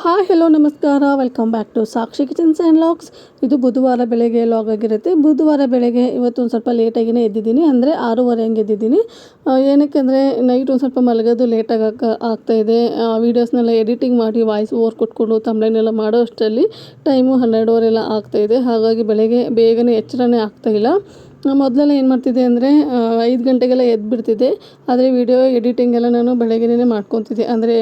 Hi hello ನಮಸ್ಕಾರ. Welcome back to Sakshi kitchens and vlogs ಇದು ಬುಧವಾರ ಬೆಳಗ್ಗೆ ಲಾಗ್ ಆಗಿರುತ್ತೆ. ಬುಧವಾರ ಬೆಳಗ್ಗೆ ಇವತ್ತು ಒಂದು ಸ್ವಲ್ಪ ಲೇಟಾಗಿಯೇ ಎದ್ದಿದ್ದೀನಿ. ಅಂದರೆ ಆರೂವರೆ ಹಂಗೆ ಎದ್ದಿದ್ದೀನಿ. ಏನಕ್ಕೆ ಅಂದರೆ ನೈಟ್ ಒಂದು ಸ್ವಲ್ಪ ಮಲಗೋದು ಲೇಟಾಗಿ ಆಗ್ತಾಯಿದೆ ವೀಡಿಯೋಸ್ನೆಲ್ಲ ಎಡಿಟಿಂಗ್ ಮಾಡಿ ವಾಯ್ಸ್ ಓವರ್ ಕೊಟ್ಕೊಂಡು ತಮ್ಮನೆಲ್ಲ ಮಾಡೋ ಅಷ್ಟರಲ್ಲಿ ಟೈಮು ಹನ್ನೆರಡುವರೆ ಎಲ್ಲ ಆಗ್ತಾಯಿದೆ ಹಾಗಾಗಿ ಬೆಳಗ್ಗೆ ಬೇಗನೆ ಎಚ್ಚರನೇ ಆಗ್ತಾಯಿಲ್ಲ ಮೊದಲೆಲ್ಲ ಏನು ಮಾಡ್ತಿದ್ದೆ ಅಂದರೆ ಐದು ಗಂಟೆಗೆಲ್ಲ ಎದ್ಬಿಡ್ತಿದ್ದೆ. ಆದರೆ ವಿಡಿಯೋ ಎಡಿಟಿಂಗ್ ಎಲ್ಲ ನಾನು ಬೆಳಗ್ಗೆನೇ ಮಾಡ್ಕೊತಿದ್ದೆ. ಅಂದರೆ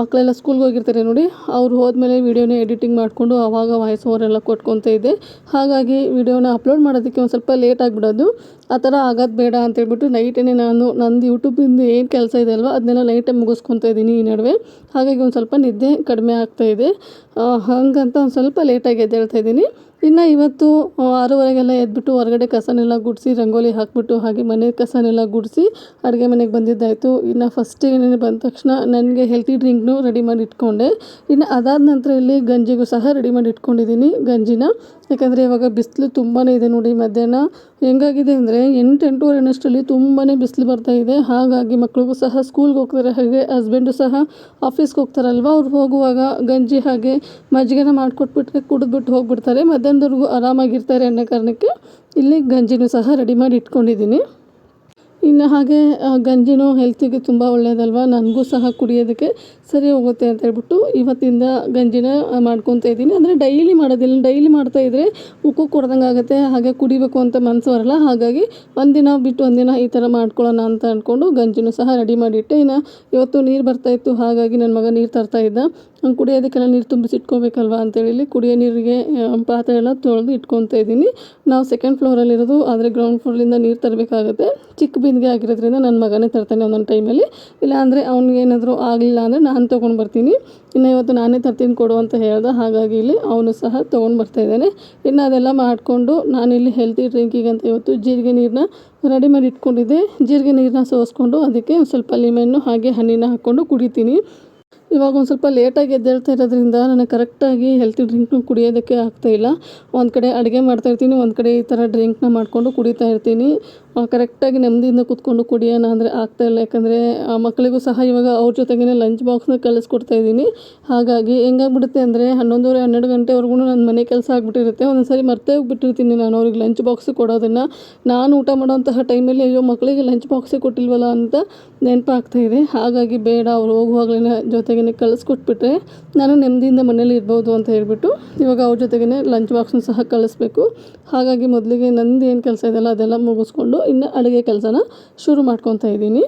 ಮಕ್ಕಳೆಲ್ಲ ಸ್ಕೂಲ್ಗೆ ಹೋಗಿರ್ತಾರೆ ನೋಡಿ, ಅವ್ರು ಹೋದ್ಮೇಲೆ ವಿಡಿಯೋನ ಎಡಿಟಿಂಗ್ ಮಾಡಿಕೊಂಡು ಆವಾಗ ವಾಯ್ಸ್ ಓವರ್ ಎಲ್ಲ ಕೊಟ್ಕೊತ ಇದ್ದೆ. ಹಾಗಾಗಿ ವಿಡಿಯೋನ ಅಪ್ಲೋಡ್ ಮಾಡೋದಕ್ಕೆ ಒಂದು ಸ್ವಲ್ಪ ಲೇಟ್ ಆಗಿಬಿಡೋದು. ಆ ಥರ ಆಗೋದು ಬೇಡ ಅಂತೇಳ್ಬಿಟ್ಟು ನೈಟೇ ನಾನು ನಂದು ಯೂಟ್ಯೂಬಿಂದ ಏನು ಕೆಲಸ ಇದೆ ಅಲ್ವ ಅದನ್ನೆಲ್ಲ ನೈಟೇ ಮುಗಿಸ್ಕೊತ ಇದ್ದೀನಿ ಈ ನಡುವೆ. ಹಾಗಾಗಿ ಒಂದು ಸ್ವಲ್ಪ ನಿದ್ದೆ ಕಡಿಮೆ ಆಗ್ತಾಯಿದೆ ಹಾಗಂತ ಒಂದು ಸ್ವಲ್ಪ ಲೇಟಾಗಿ ಎದ್ದೇಳ್ತಾ ಇದ್ದೀನಿ. ಇನ್ನು ಇವತ್ತು ಆರೂವರೆಗೆಲ್ಲ ಎದ್ಬಿಟ್ಟು ಹೊರಗಡೆ ಕಸನೆಲ್ಲ ಗುಡಿಸಿ, ರಂಗೋಲಿ ಹಾಕಿಬಿಟ್ಟು ಹಾಗೆ ಮನೆ ಕಸನೆಲ್ಲ ಗುಡಿಸಿ ಅಡುಗೆ ಮನೆಗೆ ಬಂದಿದ್ದಾಯಿತು. ಇನ್ನು ಫಸ್ಟ್ ಏನೇನು ಬಂದ ತಕ್ಷಣ ನನಗೆ ಹೆಲ್ತಿ ಡ್ರಿಂಕ್ನು ರೆಡಿ ಮಾಡಿ ಇಟ್ಕೊಂಡೆ. ಇನ್ನು ಅದಾದ ನಂತರ ಇಲ್ಲಿ ಗಂಜಿಗೂ ಸಹ ರೆಡಿ ಮಾಡಿ ಇಟ್ಕೊಂಡಿದ್ದೀನಿ, ಗಂಜಿನ. ಯಾಕಂದರೆ ಇವಾಗ ಬಿಸಿಲು ತುಂಬಾ ಇದೆ ನೋಡಿ ಮಧ್ಯಾಹ್ನ. ಹೆಂಗಾಗಿದೆ ಅಂದರೆ ಎಂಟು, ಎಂಟೂವರೆ ಅಷ್ಟರಲ್ಲಿ ತುಂಬಾ ಬಿಸಿಲು ಬರ್ತಾ ಇದೆ. ಹಾಗಾಗಿ ಮಕ್ಕಳಿಗೂ ಸಹ ಸ್ಕೂಲ್ಗೆ ಹೋಗ್ತಾರೆ, ಹಾಗೆ ಹಸ್ಬೆಂಡು ಸಹ ಆಫೀಸ್ಗೆ ಹೋಗ್ತಾರಲ್ವ? ಅವ್ರು ಹೋಗುವಾಗ ಗಂಜಿ ಹಾಗೆ ಮಜ್ಜಿಗೆನ ಮಾಡಿಕೊಟ್ಬಿಟ್ರೆ ಕುಡಿದ್ಬಿಟ್ಟು ಹೋಗ್ಬಿಡ್ತಾರೆ. ಮಧ್ಯಾಹ್ನದವರೆಗೂ ಆರಾಮಾಗಿರ್ತಾರೆ ಅನ್ನೋ ಕಾರಣಕ್ಕೆ ಇಲ್ಲಿ ಗಂಜಿನೂ ಸಹ ರೆಡಿ ಮಾಡಿ ಇಟ್ಕೊಂಡಿದ್ದೀನಿ. ಇನ್ನು ಹಾಗೆ ಗಂಜಿನು ಹೆಲ್ತಿಗೆ ತುಂಬ ಒಳ್ಳೆಯದಲ್ವ ನನಗೂ ಸಹ ಕುಡಿಯೋದಕ್ಕೆ ಸರಿ ಹೋಗುತ್ತೆ ಅಂತ ಹೇಳ್ಬಿಟ್ಟು ಇವತ್ತಿಂದ ಗಂಜಿನ ಮಾಡ್ಕೊತಾ ಇದ್ದೀನಿ. ಅಂದರೆ ಡೈಲಿ ಮಾಡೋದಿಲ್ಲ. ಡೈಲಿ ಮಾಡ್ತಾ ಇದ್ದರೆ ಉಕ್ಕು ಕೊಡ್ದಂಗೆ ಆಗುತ್ತೆ. ಹಾಗೆ ಕುಡಿಬೇಕು ಅಂತ ಮನಸ್ಸು ಬರಲ್ಲ. ಹಾಗಾಗಿ ಒಂದಿನ ಬಿಟ್ಟು ಒಂದಿನ ಈ ಥರ ಮಾಡ್ಕೊಳ್ಳೋಣ ಅಂತ ಅಂದ್ಕೊಂಡು ಗಂಜಿನೂ ಸಹ ರೆಡಿ ಮಾಡಿಟ್ಟೆ. ಇನ್ನು ಇವತ್ತು ನೀರು ಬರ್ತಾಯಿತ್ತು ಹಾಗಾಗಿ ನನ್ನ ಮಗ ನೀರು ತರ್ತಾ ಇದ್ದ. ಹಂಗೆ ಕುಡಿಯೋದಕ್ಕೆಲ್ಲ ನೀರು ತುಂಬಿಸಿ ಇಟ್ಕೋಬೇಕಲ್ವಾ ಅಂತೇಳಿ ಕುಡಿಯೋ ನೀರಿಗೆ ಪಾತ್ರೆ ಎಲ್ಲ ತೊಳೆದು ಇಟ್ಕೊತಾ ಇದ್ದೀನಿ. ನಾವು ಸೆಕೆಂಡ್ ಫ್ಲೋರಲ್ಲಿರೋದು ಆದರೆ ಗ್ರೌಂಡ್ ಫ್ಲೋರಿಂದ ನೀರು ತರಬೇಕಾಗುತ್ತೆ. ಚಿಕ್ಕ ಆಗಿರೋದ್ರಿಂದ ನನ್ನ ಮಗನೇ ತರ್ತಾನೆ ಒಂದೊಂದು ಟೈಮಲ್ಲಿ. ಇಲ್ಲಾಂದರೆ ಅವ್ನಿಗೇನಾದರೂ ಆಗಲಿಲ್ಲ ಅಂದರೆ ನಾನು ತೊಗೊಂಡು ಬರ್ತೀನಿ. ಇನ್ನು ಇವತ್ತು ನಾನೇ ತರ್ತೀನಿ ಕೊಡು ಅಂತ ಹೇಳ್ದೆ ಹಾಗಾಗಿ ಇಲ್ಲಿ ಅವನು ಸಹ ತೊಗೊಂಡು ಬರ್ತಾ ಇದ್ದಾನೆ. ಇನ್ನು ಅದೆಲ್ಲ ಮಾಡಿಕೊಂಡು ನಾನಿಲ್ಲಿ ಹೆಲ್ತಿ ಡ್ರಿಂಕಿಗಂತ ಇವತ್ತು ಜೀರಿಗೆ ನೀರನ್ನ ರೆಡಿ ಮಾಡಿ ಇಟ್ಕೊಂಡಿದ್ದೆ. ಜೀರಿಗೆ ನೀರನ್ನ ಸೋಸ್ಕೊಂಡು ಅದಕ್ಕೆ ಸ್ವಲ್ಪ ಲಿಮೆನ್ನು ಹಾಗೆ ಹಣ್ಣಿನ ಹಾಕ್ಕೊಂಡು ಕುಡಿತೀನಿ. ಇವಾಗ ಒಂದು ಸ್ವಲ್ಪ ಲೇಟಾಗಿ ಎದ್ದೇಳ್ತಾ ಇರೋದ್ರಿಂದ ನನಗೆ ಕರೆಕ್ಟಾಗಿ ಹೆಲ್ತಿ ಡ್ರಿಂಕ್ನು ಕುಡಿಯೋದಕ್ಕೆ ಆಗ್ತಾಯಿಲ್ಲ ಒಂದು ಕಡೆ ಅಡುಗೆ ಮಾಡ್ತಾಯಿರ್ತೀನಿ ಒಂದು ಕಡೆ ಈ ಥರ ಡ್ರಿಂಕ್ನ ಮಾಡಿಕೊಂಡು ಕುಡಿತಾ ಇರ್ತೀನಿ. ಕರೆಕ್ಟಾಗಿ ನೆಮ್ಮದಿಯಿಂದ ಕೂತ್ಕೊಂಡು ಕುಡಿಯೋಣ ಅಂದರೆ ಆಗ್ತಾಯಿಲ್ಲ ಯಾಕಂದರೆ ಮಕ್ಕಳಿಗೂ ಸಹ ಇವಾಗ ಅವ್ರ ಜೊತೆಗೇ ಲಂಚ್ ಬಾಕ್ಸ್ನ ಕಳಿಸ್ಕೊಡ್ತಾ ಇದ್ದೀನಿ. ಹಾಗಾಗಿ ಹೆಂಗಾಗ್ಬಿಡುತ್ತೆ ಅಂದರೆ ಹನ್ನೊಂದುವರೆ, ಹನ್ನೆರಡು ಗಂಟೆವರೆಗೂ ನನ್ನ ಮನೆ ಕೆಲಸ ಆಗಿಬಿಟ್ಟಿರುತ್ತೆ. ಒಂದೊಂದು ಸಾರಿ ಮರ್ತೇ ಹೋಗ್ಬಿಟ್ಟಿರ್ತೀನಿ ನಾನು ಅವ್ರಿಗೆ ಲಂಚ್ ಬಾಕ್ಸ್ ಕೊಡೋದನ್ನು. ನಾನು ಊಟ ಮಾಡೋಂತಹ ಟೈಮಲ್ಲಿ ಅಯ್ಯೋ ಮಕ್ಕಳಿಗೆ ಲಂಚ್ ಬಾಕ್ಸೇ ಕೊಟ್ಟಿಲ್ವಲ್ಲ ಅಂತ ನೆನಪಾಗ್ತಾ ಇದೆ. ಹಾಗಾಗಿ ಬೇಡ, ಅವ್ರು ಹೋಗುವಾಗಲೇ ಜೊತೆಗೇ ಜೊತೆಗೇ ಕಳಿಸ್ಕೊಟ್ಬಿಟ್ರೆ ನಾನು ನೆಮ್ಮದಿಯಿಂದ ಮನೇಲಿ ಇರ್ಬೋದು ಅಂತ ಹೇಳಿಬಿಟ್ಟು ಇವಾಗ ಅವ್ರ ಜೊತೆಗೇ ಲಂಚ್ ಬಾಕ್ಸ್ನ ಸಹ ಕಳಿಸ್ಬೇಕು. ಹಾಗಾಗಿ ಮೊದಲಿಗೆ ನಂದು ಏನು ಕೆಲಸ ಇದೆಯಲ್ಲ ಅದೆಲ್ಲ ಮುಗಿಸ್ಕೊಂಡು ಇನ್ನು ಅಡುಗೆ ಕೆಲಸನ ಶುರು ಮಾಡ್ಕೊತ ಇದ್ದೀನಿ.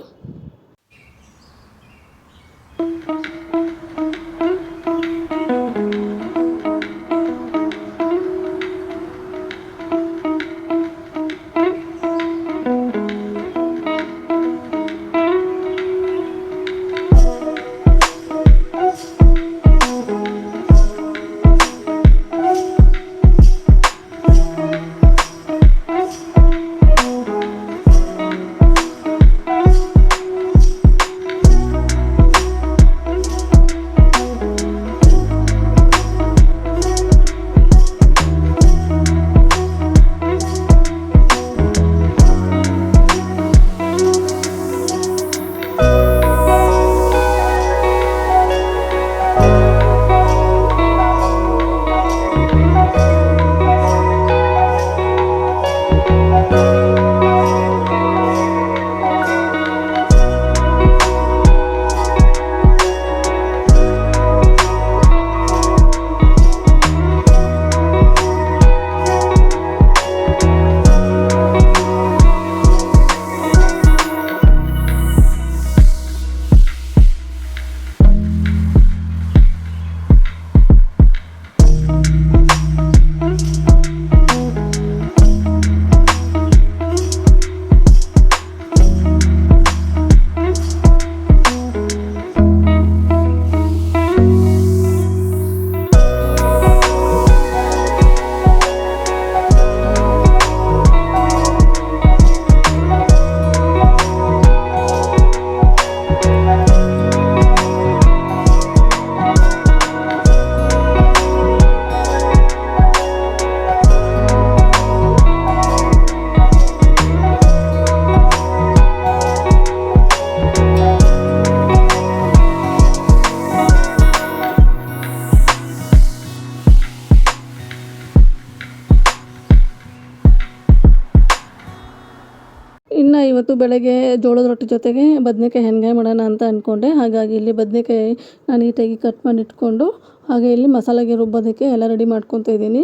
ಬೆಳಗ್ಗೆ ಜೋಳದ ರೊಟ್ಟಿ ಜೊತೆಗೆ ಬದನೇಕಾಯಿ ಹೆಂಗೆ ಮಾಡೋಣ ಅಂತ ಅಂದ್ಕೊಂಡೆ ಹಾಗಾಗಿ ಇಲ್ಲಿ ಬದನೇಕಾಯಿ ನಾನು ನೀಟಾಗಿ ಕಟ್ ಮಾಡಿ ಇಟ್ಕೊಂಡು ಹಾಗೆ ಇಲ್ಲಿ ಮಸಾಲೆಗೆ ರುಬ್ಬೋದಕ್ಕೆ ಎಲ್ಲ ರೆಡಿ ಮಾಡ್ಕೊತಾ ಇದ್ದೀನಿ.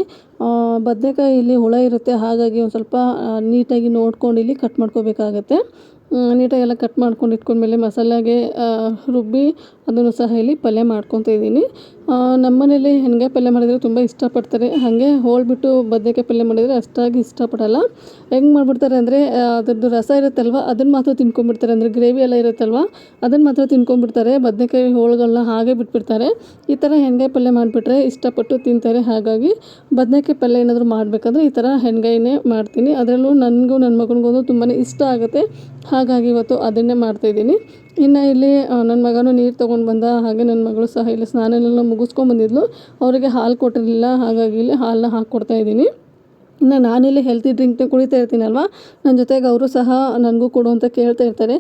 ಬದನೇಕಾಯಿ ಇಲ್ಲಿ ಹುಳ ಇರುತ್ತೆ. ಹಾಗಾಗಿ ಒಂದು ಸ್ವಲ್ಪ ನೀಟಾಗಿ ನೋಡ್ಕೊಂಡು ಇಲ್ಲಿ ಕಟ್ ಮಾಡ್ಕೋಬೇಕಾಗತ್ತೆ. ನೀಟಾಗಿ ಎಲ್ಲ ಕಟ್ ಮಾಡ್ಕೊಂಡು ಇಟ್ಕೊಂಡ್ಮೇಲೆ ಮಸಾಲೆಗೆ ರುಬ್ಬಿ ಅದನ್ನು ಸಹ ಇಲ್ಲಿ ಪಲ್ಯ ಮಾಡ್ಕೊತಾ ಇದ್ದೀನಿ. ನಮ್ಮ ಮನೇಲಿ ಹೆಣ್ಗಾಯಿ ಪಲ್ಯ ಮಾಡಿದರೆ ತುಂಬ ಇಷ್ಟಪಡ್ತಾರೆ. ಹಾಗೆ ಹೋಳ್ಬಿಟ್ಟು ಬದನೇಕಾಯಿ ಪಲ್ಯ ಮಾಡಿದರೆ ಅಷ್ಟಾಗಿ ಇಷ್ಟಪಡಲ್ಲ. ಹೆಂಗೆ ಮಾಡಿಬಿಡ್ತಾರೆ ಅಂದರೆ ಅದರದ್ದು ರಸ ಇರುತ್ತಲ್ವ ಅದನ್ನು ಮಾತ್ರ ತಿನ್ಕೊಂಡ್ಬಿಡ್ತಾರೆ. ಅಂದರೆ ಗ್ರೇವಿ ಎಲ್ಲ ಇರುತ್ತಲ್ವ ಅದನ್ನು ಮಾತ್ರ ತಿನ್ಕೊಂಡ್ಬಿಡ್ತಾರೆ. ಬದನೇಕಾಯಿ ಹೋಳುಗಳನ್ನ ಹಾಗೆ ಬಿಟ್ಬಿಡ್ತಾರೆ. ಈ ಥರ ಹೆಣ್ಗಾಯಿ ಪಲ್ಯ ಮಾಡಿಬಿಟ್ರೆ ಇಷ್ಟಪಟ್ಟು ತಿಂತಾರೆ. ಹಾಗಾಗಿ ಬದನೇಕಾಯಿ ಪಲ್ಯ ಏನಾದರೂ ಮಾಡಬೇಕಂದ್ರೆ ಈ ಥರ ಹೆಣ್ಗಾಯಿನೇ ಮಾಡ್ತೀನಿ. ಅದರಲ್ಲೂ ನನಗೂ ನನ್ನ ಮಗನಿಗೂ ತುಂಬಾ ಇಷ್ಟ ಆಗುತ್ತೆ. ಹಾಗಾಗಿ ಇವತ್ತು ಅದನ್ನೇ ಮಾಡ್ತಾಯಿದ್ದೀನಿ ಇನ್ನು ಇಲ್ಲಿ ನನ್ನ ಮಗನೂ ನೀರು ತೊಗೊಂಡು ಬಂದ, ಹಾಗೆ ನನ್ನ ಮಗಳು ಸಹ ಇಲ್ಲಿ ಸ್ನಾನನೆಲ್ಲ ಮುಗಿಸ್ಕೊಂಬಂದಿದ್ಲು ಅವರಿಗೆ ಹಾಲು ಕೊಟ್ಟಿರಲಿಲ್ಲ, ಹಾಗಾಗಿ ಇಲ್ಲಿ ಹಾಲನ್ನ ಹಾಕ್ಕೊಡ್ತಾ ಇದ್ದೀನಿ. ಇನ್ನು ನಾನಿಲ್ಲಿ ಹೆಲ್ತಿ ಡ್ರಿಂಕ್ನ ಕುಡಿತಾ ಇರ್ತೀನಲ್ವ? ನನ್ನ ಜೊತೆಗೆ ಅವರು ಸಹ ನನಗೂ ಕೊಡು ಅಂತ ಕೇಳ್ತಾ ಇರ್ತಾರೆ.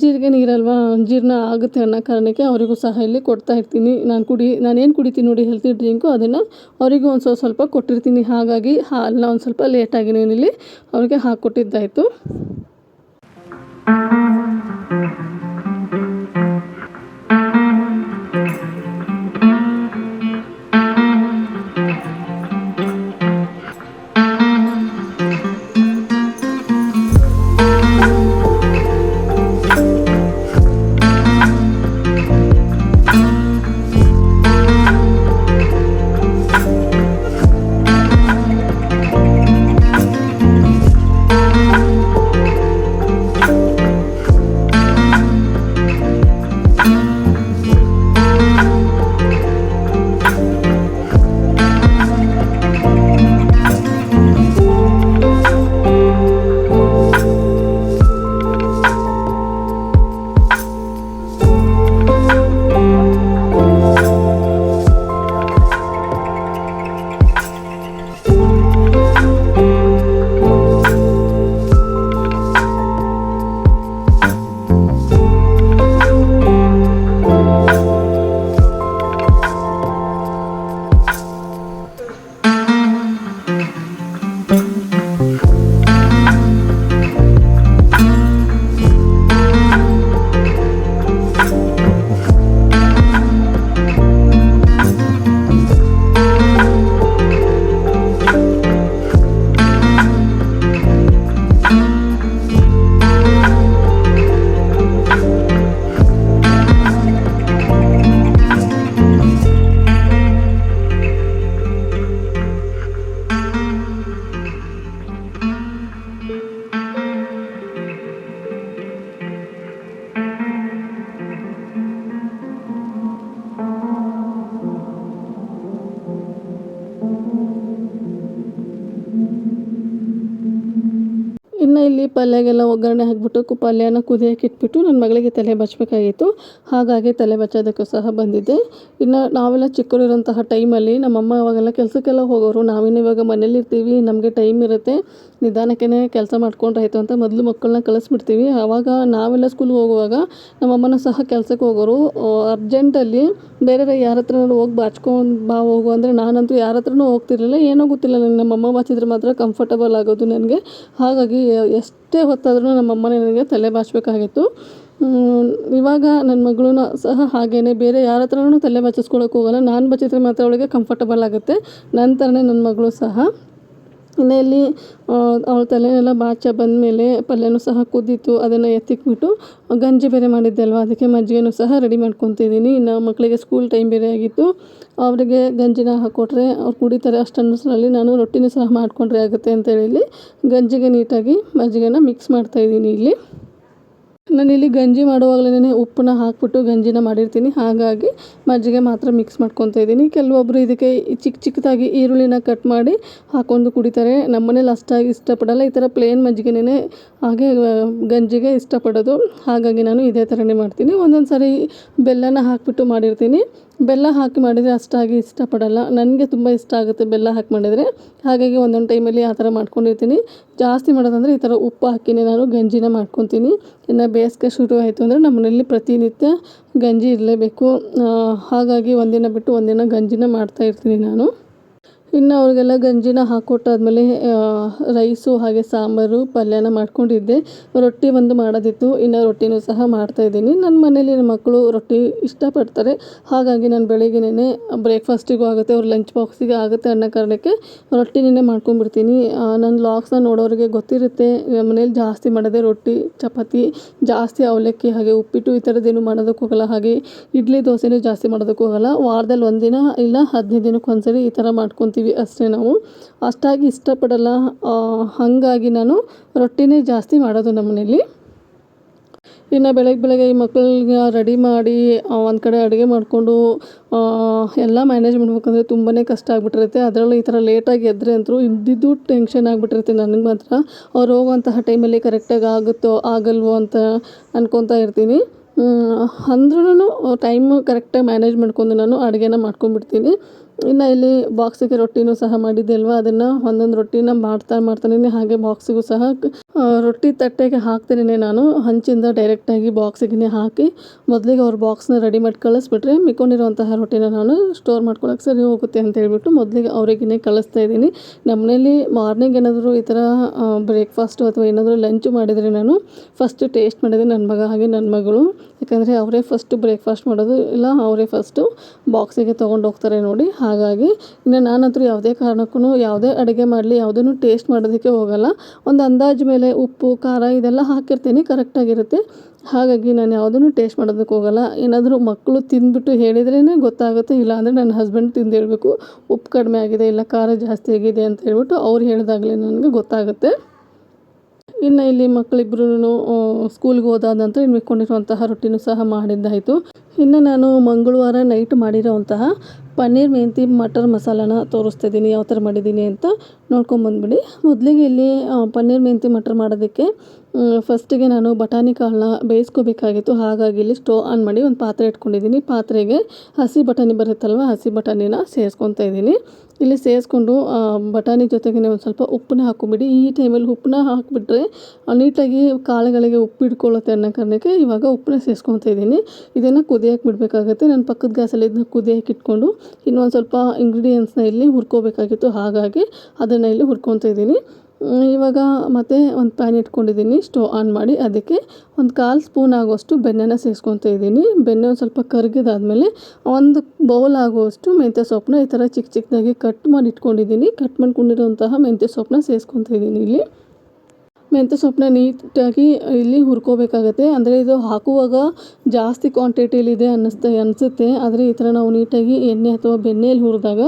ಜೀರಿಗೆ ನೀರಲ್ವ? ಜೀರ್ಣ ಆಗುತ್ತೆ ಅನ್ನೋ ಕಾರಣಕ್ಕೆ ಅವರಿಗೂ ಸಹ ಇಲ್ಲಿ ಕೊಡ್ತಾ ಇರ್ತೀನಿ. ನಾನು ಕುಡಿ ನಾನೇನು ಕುಡಿತೀನಿ ನೋಡಿ ಹೆಲ್ತಿ ಡ್ರಿಂಕು ಅದನ್ನು ಅವರಿಗೂ ಒಂದು ಸ್ವಲ್ಪ ಸ್ವಲ್ಪ ಕೊಟ್ಟಿರ್ತೀನಿ. ಹಾಗಾಗಿ ಹಾಲನ್ನ ಒಂದು ಸ್ವಲ್ಪ ಲೇಟಾಗಿ ಇಲ್ಲಿ ಅವರಿಗೆ ಹಾಕ್ಕೊಟ್ಟಿದ್ದಾಯಿತು ಇಲ್ಲಿ ಪಲ್ಯಗೆಲ್ಲ ಒಗ್ಗರಣೆ ಹಾಕ್ಬಿಟ್ಟು ಪಲ್ಯನ ಕುದಿಯೋಕೆ ಇಟ್ಬಿಟ್ಟು ನನ್ನ ಮಗಳಿಗೆ ತಲೆ ಬಚ್ಚಬೇಕಾಗಿತ್ತು ಹಾಗಾಗಿ ತಲೆ ಬಚ್ಚೋದಕ್ಕೂ ಸಹ ಬಂದಿದ್ದೆ. ಇನ್ನು ನಾವೆಲ್ಲ ಚಿಕ್ಕವರಿರೋಂತಹ ಟೈಮಲ್ಲಿ ನಮ್ಮಮ್ಮ ಅವಾಗೆಲ್ಲ ಕೆಲಸಕ್ಕೆಲ್ಲ ಹೋಗೋರು. ನಾವಿನ್ನು ಇವಾಗ ಮನೇಲಿರ್ತೀವಿ ನಮಗೆ ಟೈಮ್ ಇರುತ್ತೆ. ನಿಧಾನಕ್ಕೆ ಕೆಲಸ ಮಾಡ್ಕೊಂಡ್ರಾಯ್ತು ಅಂತ ಮೊದಲು ಮಕ್ಕಳನ್ನ ಕಳಿಸ್ಬಿಡ್ತೀವಿ. ಆವಾಗ ನಾವೆಲ್ಲ ಸ್ಕೂಲ್ಗೆ ಹೋಗುವಾಗ ನಮ್ಮಮ್ಮನೂ ಸಹ ಕೆಲಸಕ್ಕೆ ಹೋಗೋರು. ಅರ್ಜೆಂಟಲ್ಲಿ ಬೇರೆ ಯಾರ ಹತ್ರನಾದ್ರು ಹೋಗಿ ಬಾಚ್ಕೊಂಡು ಬಾ ಹೋಗು ಅಂದರೆ ನಾನಂತೂ ಯಾರ ಹತ್ರನೂ ಹೋಗ್ತಿರಲಿಲ್ಲ. ಏನೋ ಗೊತ್ತಿಲ್ಲ. ನನಗೆ ನಮ್ಮಮ್ಮ ಬಾಚಿದ್ರೆ ಮಾತ್ರ ಕಂಫರ್ಟಬಲ್ ಆಗೋದು ನನಗೆ. ಹಾಗಾಗಿ ಎಷ್ಟೇ ಹೊತ್ತಾದ್ರೂ ನಮ್ಮಮ್ಮ ನನಗೆ ತಲೆ ಬಾಚಬೇಕಾಗಿತ್ತು. ಇವಾಗ ನನ್ನ ಮಗಳೂ ಸಹ ಹಾಗೇ ಬೇರೆ ಯಾರ ಹತ್ರನೂ ತಲೆ ಬಾಚಿಸ್ಕೊಳಕ್ಕೆ ಹೋಗಲ್ಲ. ನಾನು ಬಚ್ಚಿದ್ರೆ ಮಾತ್ರ ಅವಳಿಗೆ ಕಂಫರ್ಟಬಲ್ ಆಗುತ್ತೆ. ನನ್ನ ಥರನೇ ನನ್ನ ಮಗಳು ಸಹ ಇನ್ನು ಇಲ್ಲಿ ಅವ್ಳ ತಲೆಯೆಲ್ಲ ಬಾಚ ಬಂದಮೇಲೆ ಪಲ್ಯನೂ ಸಹ ಕುದೀತು, ಅದನ್ನು ಎತ್ತಿಟ್ಬಿಟ್ಟು ಗಂಜಿ ಬೇರೆ ಮಾಡಿದ್ದೆ ಅಲ್ವ ಅದಕ್ಕೆ ಮಜ್ಜಿಗೆನೂ ಸಹ ರೆಡಿ ಮಾಡ್ಕೊತಿದ್ದೀನಿ. ಇನ್ನು ಮಕ್ಕಳಿಗೆ ಸ್ಕೂಲ್ ಟೈಮ್ ಬೇರೆ ಆಗಿತ್ತು. ಅವರಿಗೆ ಗಂಜಿನ ಹಾಕ್ಕೊಟ್ರೆ ಅವ್ರು ಕುಡಿತಾರೆ ಅಷ್ಟನ್ನಷ್ಟರಲ್ಲಿ ನಾನು ರೊಟ್ಟಿನೂ ಸಹ ಮಾಡಿಕೊಂಡ್ರೆ ಆಗುತ್ತೆ ಅಂತೇಳಿ ಇಲ್ಲಿ ಗಂಜಿಗೆ ನೀಟಾಗಿ ಮಜ್ಜಿಗೆನ ಮಿಕ್ಸ್ ಮಾಡ್ತಾಯಿದ್ದೀನಿ ಇಲ್ಲಿ. ನಾನಿಲ್ಲಿ ಗಂಜಿ ಮಾಡುವಾಗಲೇ ಉಪ್ಪನ್ನ ಹಾಕಿಬಿಟ್ಟು ಗಂಜಿನ ಮಾಡಿರ್ತೀನಿ. ಹಾಗಾಗಿ ಮಜ್ಜಿಗೆ ಮಾತ್ರ ಮಿಕ್ಸ್ ಮಾಡ್ಕೊತಾ ಇದ್ದೀನಿ. ಕೆಲವೊಬ್ಬರು ಇದಕ್ಕೆ ಚಿಕ್ಕ ಚಿಕ್ಕದಾಗಿ ಈರುಳ್ಳಿನ ಕಟ್ ಮಾಡಿ ಹಾಕ್ಕೊಂಡು ಕುಡಿತಾರೆ. ನಮ್ಮನೇಲಿ ಅಷ್ಟಾಗಿ ಇಷ್ಟಪಡಲ್ಲ. ಈ ಥರ ಪ್ಲೇನ್ ಮಜ್ಜಿಗೆನೇ ಹಾಗೆ ಗಂಜಿಗೆ ಇಷ್ಟಪಡೋದು. ಹಾಗಾಗಿ ನಾನು ಇದೇ ಥರನೇ ಮಾಡ್ತೀನಿ. ಒಂದೊಂದು ಸಾರಿ ಬೆಲ್ಲನ ಹಾಕಿಬಿಟ್ಟು ಮಾಡಿರ್ತೀನಿ. ಬೆಲ್ಲ ಹಾಕಿ ಮಾಡಿದರೆ ಅಷ್ಟಾಗಿ ಇಷ್ಟಪಡಲ್ಲ. ನನಗೆ ತುಂಬ ಇಷ್ಟ ಆಗುತ್ತೆ ಬೆಲ್ಲ ಹಾಕಿ ಮಾಡಿದರೆ. ಹಾಗಾಗಿ ಒಂದೊಂದು ಟೈಮಲ್ಲಿ ಆ ಥರ ಮಾಡ್ಕೊಂಡಿರ್ತೀನಿ. ಜಾಸ್ತಿ ಮಾಡೋದಂದರೆ ಈ ಥರ ಉಪ್ಪು ಹಾಕಿನೇ ನಾನು ಗಂಜಿನ ಮಾಡ್ಕೊತೀನಿ. ಇನ್ನು ಬೇಸಿಗೆ ಶುರು ಆಯಿತು ಅಂದರೆ ನಮ್ಮ ಮನೆಯಲ್ಲಿ ಪ್ರತಿನಿತ್ಯ ಗಂಜಿ ಇರಲೇಬೇಕು. ಹಾಗಾಗಿ ಒಂದಿನ ಬಿಟ್ಟು ಒಂದಿನ ಗಂಜಿನ ಮಾಡ್ತಾ ಇರ್ತೀನಿ ನಾನು. ಇನ್ನು ಅವ್ರಿಗೆಲ್ಲ ಗಂಜಿನ ಹಾಕ್ಕೊಟ್ಟಾದ್ಮೇಲೆ ರೈಸು ಹಾಗೆ ಸಾಂಬಾರು ಪಲ್ಯನ ಮಾಡ್ಕೊಂಡಿದ್ದೆ. ರೊಟ್ಟಿ ಒಂದು ಮಾಡೋದಿತ್ತು, ಇನ್ನು ರೊಟ್ಟಿನೂ ಸಹ ಮಾಡ್ತಾಯಿದ್ದೀನಿ ನನ್ನ ಮನೇಲಿ ನನ್ನ ಮಕ್ಕಳು ರೊಟ್ಟಿ ಇಷ್ಟಪಡ್ತಾರೆ. ಹಾಗಾಗಿ ನಾನು ಬೆಳಗ್ಗೆನೇ ಬ್ರೇಕ್ಫಾಸ್ಟಿಗೂ ಆಗುತ್ತೆ, ಅವ್ರ ಲಂಚ್ ಬಾಕ್ಸಿಗೆ ಆಗುತ್ತೆ ಅನ್ನೋ ಕಾರಣಕ್ಕೆ ರೊಟ್ಟಿನೇ ಮಾಡ್ಕೊಂಡ್ಬಿಡ್ತೀನಿ. ನನ್ನ ಲಾಗ್ಸ್ನ ನೋಡೋರಿಗೆ ಗೊತ್ತಿರುತ್ತೆ ನಮ್ಮ ಮನೇಲಿ ಜಾಸ್ತಿ ಮಾಡೋದೇ ರೊಟ್ಟಿ, ಚಪಾತಿ, ಜಾಸ್ತಿ ಅವಲಕ್ಕಿ, ಹಾಗೆ ಉಪ್ಪಿಟ್ಟು ಈ ಥರದ್ದೇನು ಮಾಡೋದಕ್ಕೆ ಹೋಗಲ್ಲ. ಹಾಗೆ ಇಡ್ಲಿ ದೋಸೆನೂ ಜಾಸ್ತಿ ಮಾಡೋದಕ್ಕೆ ಹೋಗಲ್ಲ. ವಾರದಲ್ಲಿ ಒಂದಿನ ಇಲ್ಲ, ಹದಿನೈದು ದಿನಕ್ಕೆ ಒಂದ್ಸರಿ ಈ ಥರ ಮಾಡ್ಕೊತೀವಿ. ಅಷ್ಟೇ ನಾವು. ಅಷ್ಟಾಗಿ ಇಷ್ಟಪಡಲ್ಲ ಹಾಗಾಗಿ ನಾನು ರೊಟ್ಟಿನೇ ಜಾಸ್ತಿ ಮಾಡೋದು ನಮ್ಮ ಮನೇಲಿ. ಇನ್ನು ಬೆಳಗ್ಗೆ ಬೆಳಗ್ಗೆ ಈ ಮಕ್ಕಳಿಗೆ ರೆಡಿ ಮಾಡಿ ಒಂದು ಕಡೆ ಅಡುಗೆ ಮಾಡಿಕೊಂಡು ಎಲ್ಲ ಮ್ಯಾನೇಜ್ ಮಾಡ್ಬೇಕಂದ್ರೆ ತುಂಬಾ ಕಷ್ಟ ಆಗಿಬಿಟ್ಟಿರುತ್ತೆ. ಅದರಲ್ಲೂ ಈ ಥರ ಲೇಟಾಗಿ ಎದ್ದರೆ ಅಂತೂ ಇದ್ದಿದ್ದು ಟೆನ್ಷನ್ ಆಗಿಬಿಟ್ಟಿರುತ್ತೆ ನನಗೆ ಮಾತ್ರ. ಅವ್ರು ಹೋಗುವಂತಹ ಟೈಮಲ್ಲಿ ಕರೆಕ್ಟಾಗಿ ಆಗುತ್ತೋ, ಆಗಲ್ವೋ ಅಂತ ಅನ್ಕೊತಾ ಇರ್ತೀನಿ. ಅಂದ್ರೂ ಟೈಮ್ ಕರೆಕ್ಟಾಗಿ ಮ್ಯಾನೇಜ್ ಮಾಡ್ಕೊಂಡು ನಾನು ಅಡುಗೆನ ಮಾಡ್ಕೊಂಡ್ಬಿಡ್ತೀನಿ. ಇನ್ನು ಇಲ್ಲಿ ಬಾಕ್ಸಿಗೆ ರೊಟ್ಟಿನೂ ಸಹ ಮಾಡಿದ್ದೆ ಅಲ್ವಾ ಅದನ್ನು ಒಂದೊಂದು ರೊಟ್ಟಿನ ಮಾಡ್ತಾ ಮಾಡ್ತಾನೆ ಹಾಗೆ ಬಾಕ್ಸಿಗೂ ಸಹ ರೊಟ್ಟಿ ತಟ್ಟೆಗೆ ಹಾಕ್ತೇನೆ ನಾನು. ಹಂಚಿಂದ ಡೈರೆಕ್ಟಾಗಿ ಬಾಕ್ಸಿಗೆ ಹಾಕಿ, ಮೊದಲಿಗೆ ಅವ್ರ ಬಾಕ್ಸ್ನ ರೆಡಿ ಮಾಡಿ ಕಳಿಸ್ಬಿಟ್ರೆ ಮಿಕ್ಕೊಂಡಿರುವಂತಹ ರೊಟ್ಟಿನ ನಾನು ಸ್ಟೋರ್ ಮಾಡ್ಕೊಳಕ್ಕೆ ಸರಿ ಹೋಗುತ್ತೆ ಅಂತ ಹೇಳ್ಬಿಟ್ಟು ಮೊದಲಿಗೆ ಅವರಿಗೇ ಕಳಿಸ್ತಾ ಇದ್ದೀನಿ. ನಮ್ಮನೇಲಿ ಮಾರ್ನಿಂಗ್ ಏನಾದರೂ ಈ ಥರ ಬ್ರೇಕ್ಫಾಸ್ಟು ಅಥವಾ ಏನಾದರೂ ಲಂಚ್ ಮಾಡಿದರೆ ನಾನು ಫಸ್ಟ್ ಟೇಸ್ಟ್ ಮಾಡಿದೆ ನನ್ನ ಮಗ ಹಾಗೆ ನನ್ನ ಮಗಳು. ಯಾಕಂದರೆ ಅವರೇ ಫಸ್ಟು ಬ್ರೇಕ್ಫಾಸ್ಟ್ ಮಾಡೋದು, ಇಲ್ಲ, ಅವರೇ ಫಸ್ಟು ಬಾಕ್ಸಿಗೆ ತೊಗೊಂಡು ಹೋಗ್ತಾರೆ ನೋಡಿ. ಹಾಗಾಗಿ ಇನ್ನು ನಾನಂತೂ ಯಾವುದೇ ಕಾರಣಕ್ಕೂ ಯಾವುದೇ ಅಡುಗೆ ಮಾಡಲಿ, ಯಾವುದನ್ನು ಟೇಸ್ಟ್ ಮಾಡೋದಕ್ಕೆ ಹೋಗಲ್ಲ. ಒಂದು ಅಂದಾಜು ಮೇಲೆ ಉಪ್ಪು, ಖಾರ ಇದೆಲ್ಲ ಹಾಕಿರ್ತೀನಿ ಕರೆಕ್ಟಾಗಿರುತ್ತೆ ಹಾಗಾಗಿ ನಾನು ಯಾವುದನ್ನು ಟೇಸ್ಟ್ ಮಾಡೋದಕ್ಕೆ ಹೋಗಲ್ಲ. ಏನಾದರೂ ಮಕ್ಕಳು ತಿಂದ್ಬಿಟ್ಟು ಹೇಳಿದ್ರೇ ಗೊತ್ತಾಗುತ್ತೆ ಇಲ್ಲ ಅಂದರೆ ನನ್ನ ಹಸ್ಬೆಂಡ್ ತಿಂದು ಹೇಳಬೇಕು ಉಪ್ಪು ಕಡಿಮೆ ಆಗಿದೆ, ಇಲ್ಲ ಖಾರ ಜಾಸ್ತಿ ಆಗಿದೆ ಅಂತ ಹೇಳ್ಬಿಟ್ಟು ಅವ್ರು ಹೇಳಿದಾಗಲೇ ನನಗೆ ಗೊತ್ತಾಗುತ್ತೆ. ಇನ್ನು ಇಲ್ಲಿ ಮಕ್ಕಳಿಬ್ರು ಸ್ಕೂಲ್ಗೆ ಹೋದಾದ ನಂತರ ಇನ್ನು ರೊಟ್ಟಿನೂ ಸಹ ಮಾಡಿದ್ದಾಯಿತು. ಇನ್ನು ನಾನು ಮಂಗಳವಾರ ನೈಟ್ ಮಾಡಿರೋವಂತಹ ಪನ್ನೀರ್ ಮೆಂತಿ ಮಟರ್ ಮಸಾಲಾನ ತೋರಿಸ್ತಾ ಇದ್ದೀನಿ ಯಾವ ಥರ ಮಾಡಿದ್ದೀನಿ ಅಂತ ನೋಡ್ಕೊಂಬಂದ್ಬಿಡಿ ಮೊದಲಿಗೆ ಇಲ್ಲಿ ಪನ್ನೀರ್ ಮೆಂತಿ ಮಟರ್ ಮಾಡೋದಕ್ಕೆ ಫಸ್ಟಿಗೆ ನಾನು ಬಟಾಣಿ ಕಾಳನ್ನ ಬೇಯಿಸ್ಕೋಬೇಕಾಗಿತ್ತು. ಹಾಗಾಗಿ ಇಲ್ಲಿ ಸ್ಟೋವ್ ಆನ್ ಮಾಡಿ ಒಂದು ಪಾತ್ರೆ ಇಟ್ಕೊಂಡಿದ್ದೀನಿ. ಪಾತ್ರೆಗೆ ಹಸಿ ಬಟಾಣಿ ಬರುತ್ತಲ್ವ, ಹಸಿ ಬಟಾಣಿನ ಸೇರಿಸ್ಕೊತಾ ಇದ್ದೀನಿ. ಇಲ್ಲಿ ಸೇರಿಸ್ಕೊಂಡು ಬಟಾಣಿ ಜೊತೆಗೆ ಒಂದು ಸ್ವಲ್ಪ ಉಪ್ಪನ್ನ ಹಾಕ್ಕೊಂಬಿಡಿ. ಈ ಟೈಮಲ್ಲಿ ಉಪ್ಪನ್ನ ಹಾಕಿಬಿಟ್ರೆ ನೀಟಾಗಿ ಕಾಳುಗಳಿಗೆ ಉಪ್ಪು ಇಟ್ಕೊಳ್ಳುತ್ತೆ ಅನ್ನೋ ಕಾರಣಕ್ಕೆ ಇವಾಗ ಉಪ್ಪನ್ನ ಸೇರಿಸ್ಕೊತಾ ಇದ್ದೀನಿ. ಇದನ್ನು ಕುದಿಯಕ್ಕೆ ಬಿಡಬೇಕಾಗತ್ತೆ. ನಾನು ಪಕ್ಕದ ಗ್ಯಾಸಲ್ಲಿ ಇದನ್ನ ಕುದಿಯಕ್ಕೆ ಇಟ್ಕೊಂಡು, ಇನ್ನೊಂದು ಸ್ವಲ್ಪ ಇಂಗ್ರೀಡಿಯೆಂಟ್ಸ್ನ ಇಲ್ಲಿ ಹುರ್ಕೋಬೇಕಾಗಿತ್ತು. ಹಾಗಾಗಿ ಅದನ್ನು ಇಲ್ಲಿ ಹುರ್ಕೊತಾ ಇದ್ದೀನಿ. ಇವಾಗ ಮತ್ತೆ ಒಂದು ಪ್ಯಾನ್ ಇಟ್ಕೊಂಡಿದ್ದೀನಿ ಸ್ಟವ್ ಆನ್ ಮಾಡಿ ಅದಕ್ಕೆ ಒಂದು ಕಾಲು ಸ್ಪೂನ್ ಆಗುವಷ್ಟು ಬೆಣ್ಣೆನ ಸೇರಿಸ್ಕೊತಾ ಇದ್ದೀನಿ ಬೆಣ್ಣೆ ಒಂದು ಸ್ವಲ್ಪ ಕರಗಿದಾದ್ಮೇಲೆ ಒಂದು ಬೌಲ್ ಆಗುವಷ್ಟು ಮೆಂತ್ಯ ಸೊಪ್ಪನ್ನ ಈ ಥರ ಚಿಕ್ಕ ಚಿಕ್ಕದಾಗಿ ಕಟ್ ಮಾಡಿ ಇಟ್ಕೊಂಡಿದ್ದೀನಿ ಕಟ್ ಮಾಡ್ಕೊಂಡಿರೋಂತಹ ಮೆಂತ್ಯ ಸೊಪ್ಪನ್ನ ಸೇರಿಸ್ಕೊತಾ ಇದ್ದೀನಿ ಇಲ್ಲಿ. ಮೆಂತ್ಯ ಸೊಪ್ಪನ್ನ ನೀಟಾಗಿ ಇಲ್ಲಿ ಹುರ್ಕೋಬೇಕಾಗತ್ತೆ. ಅಂದರೆ ಇದು ಹಾಕುವಾಗ ಜಾಸ್ತಿ ಕ್ವಾಂಟಿಟಿಲಿದೆ ಅನ್ನಿಸ್ತಾ, ಅನಿಸುತ್ತೆ. ಆದರೆ ಈ ಥರ ನಾವು ನೀಟಾಗಿ ಎಣ್ಣೆ ಅಥವಾ ಬೆಣ್ಣೆಯಲ್ಲಿ ಹುರಿದಾಗ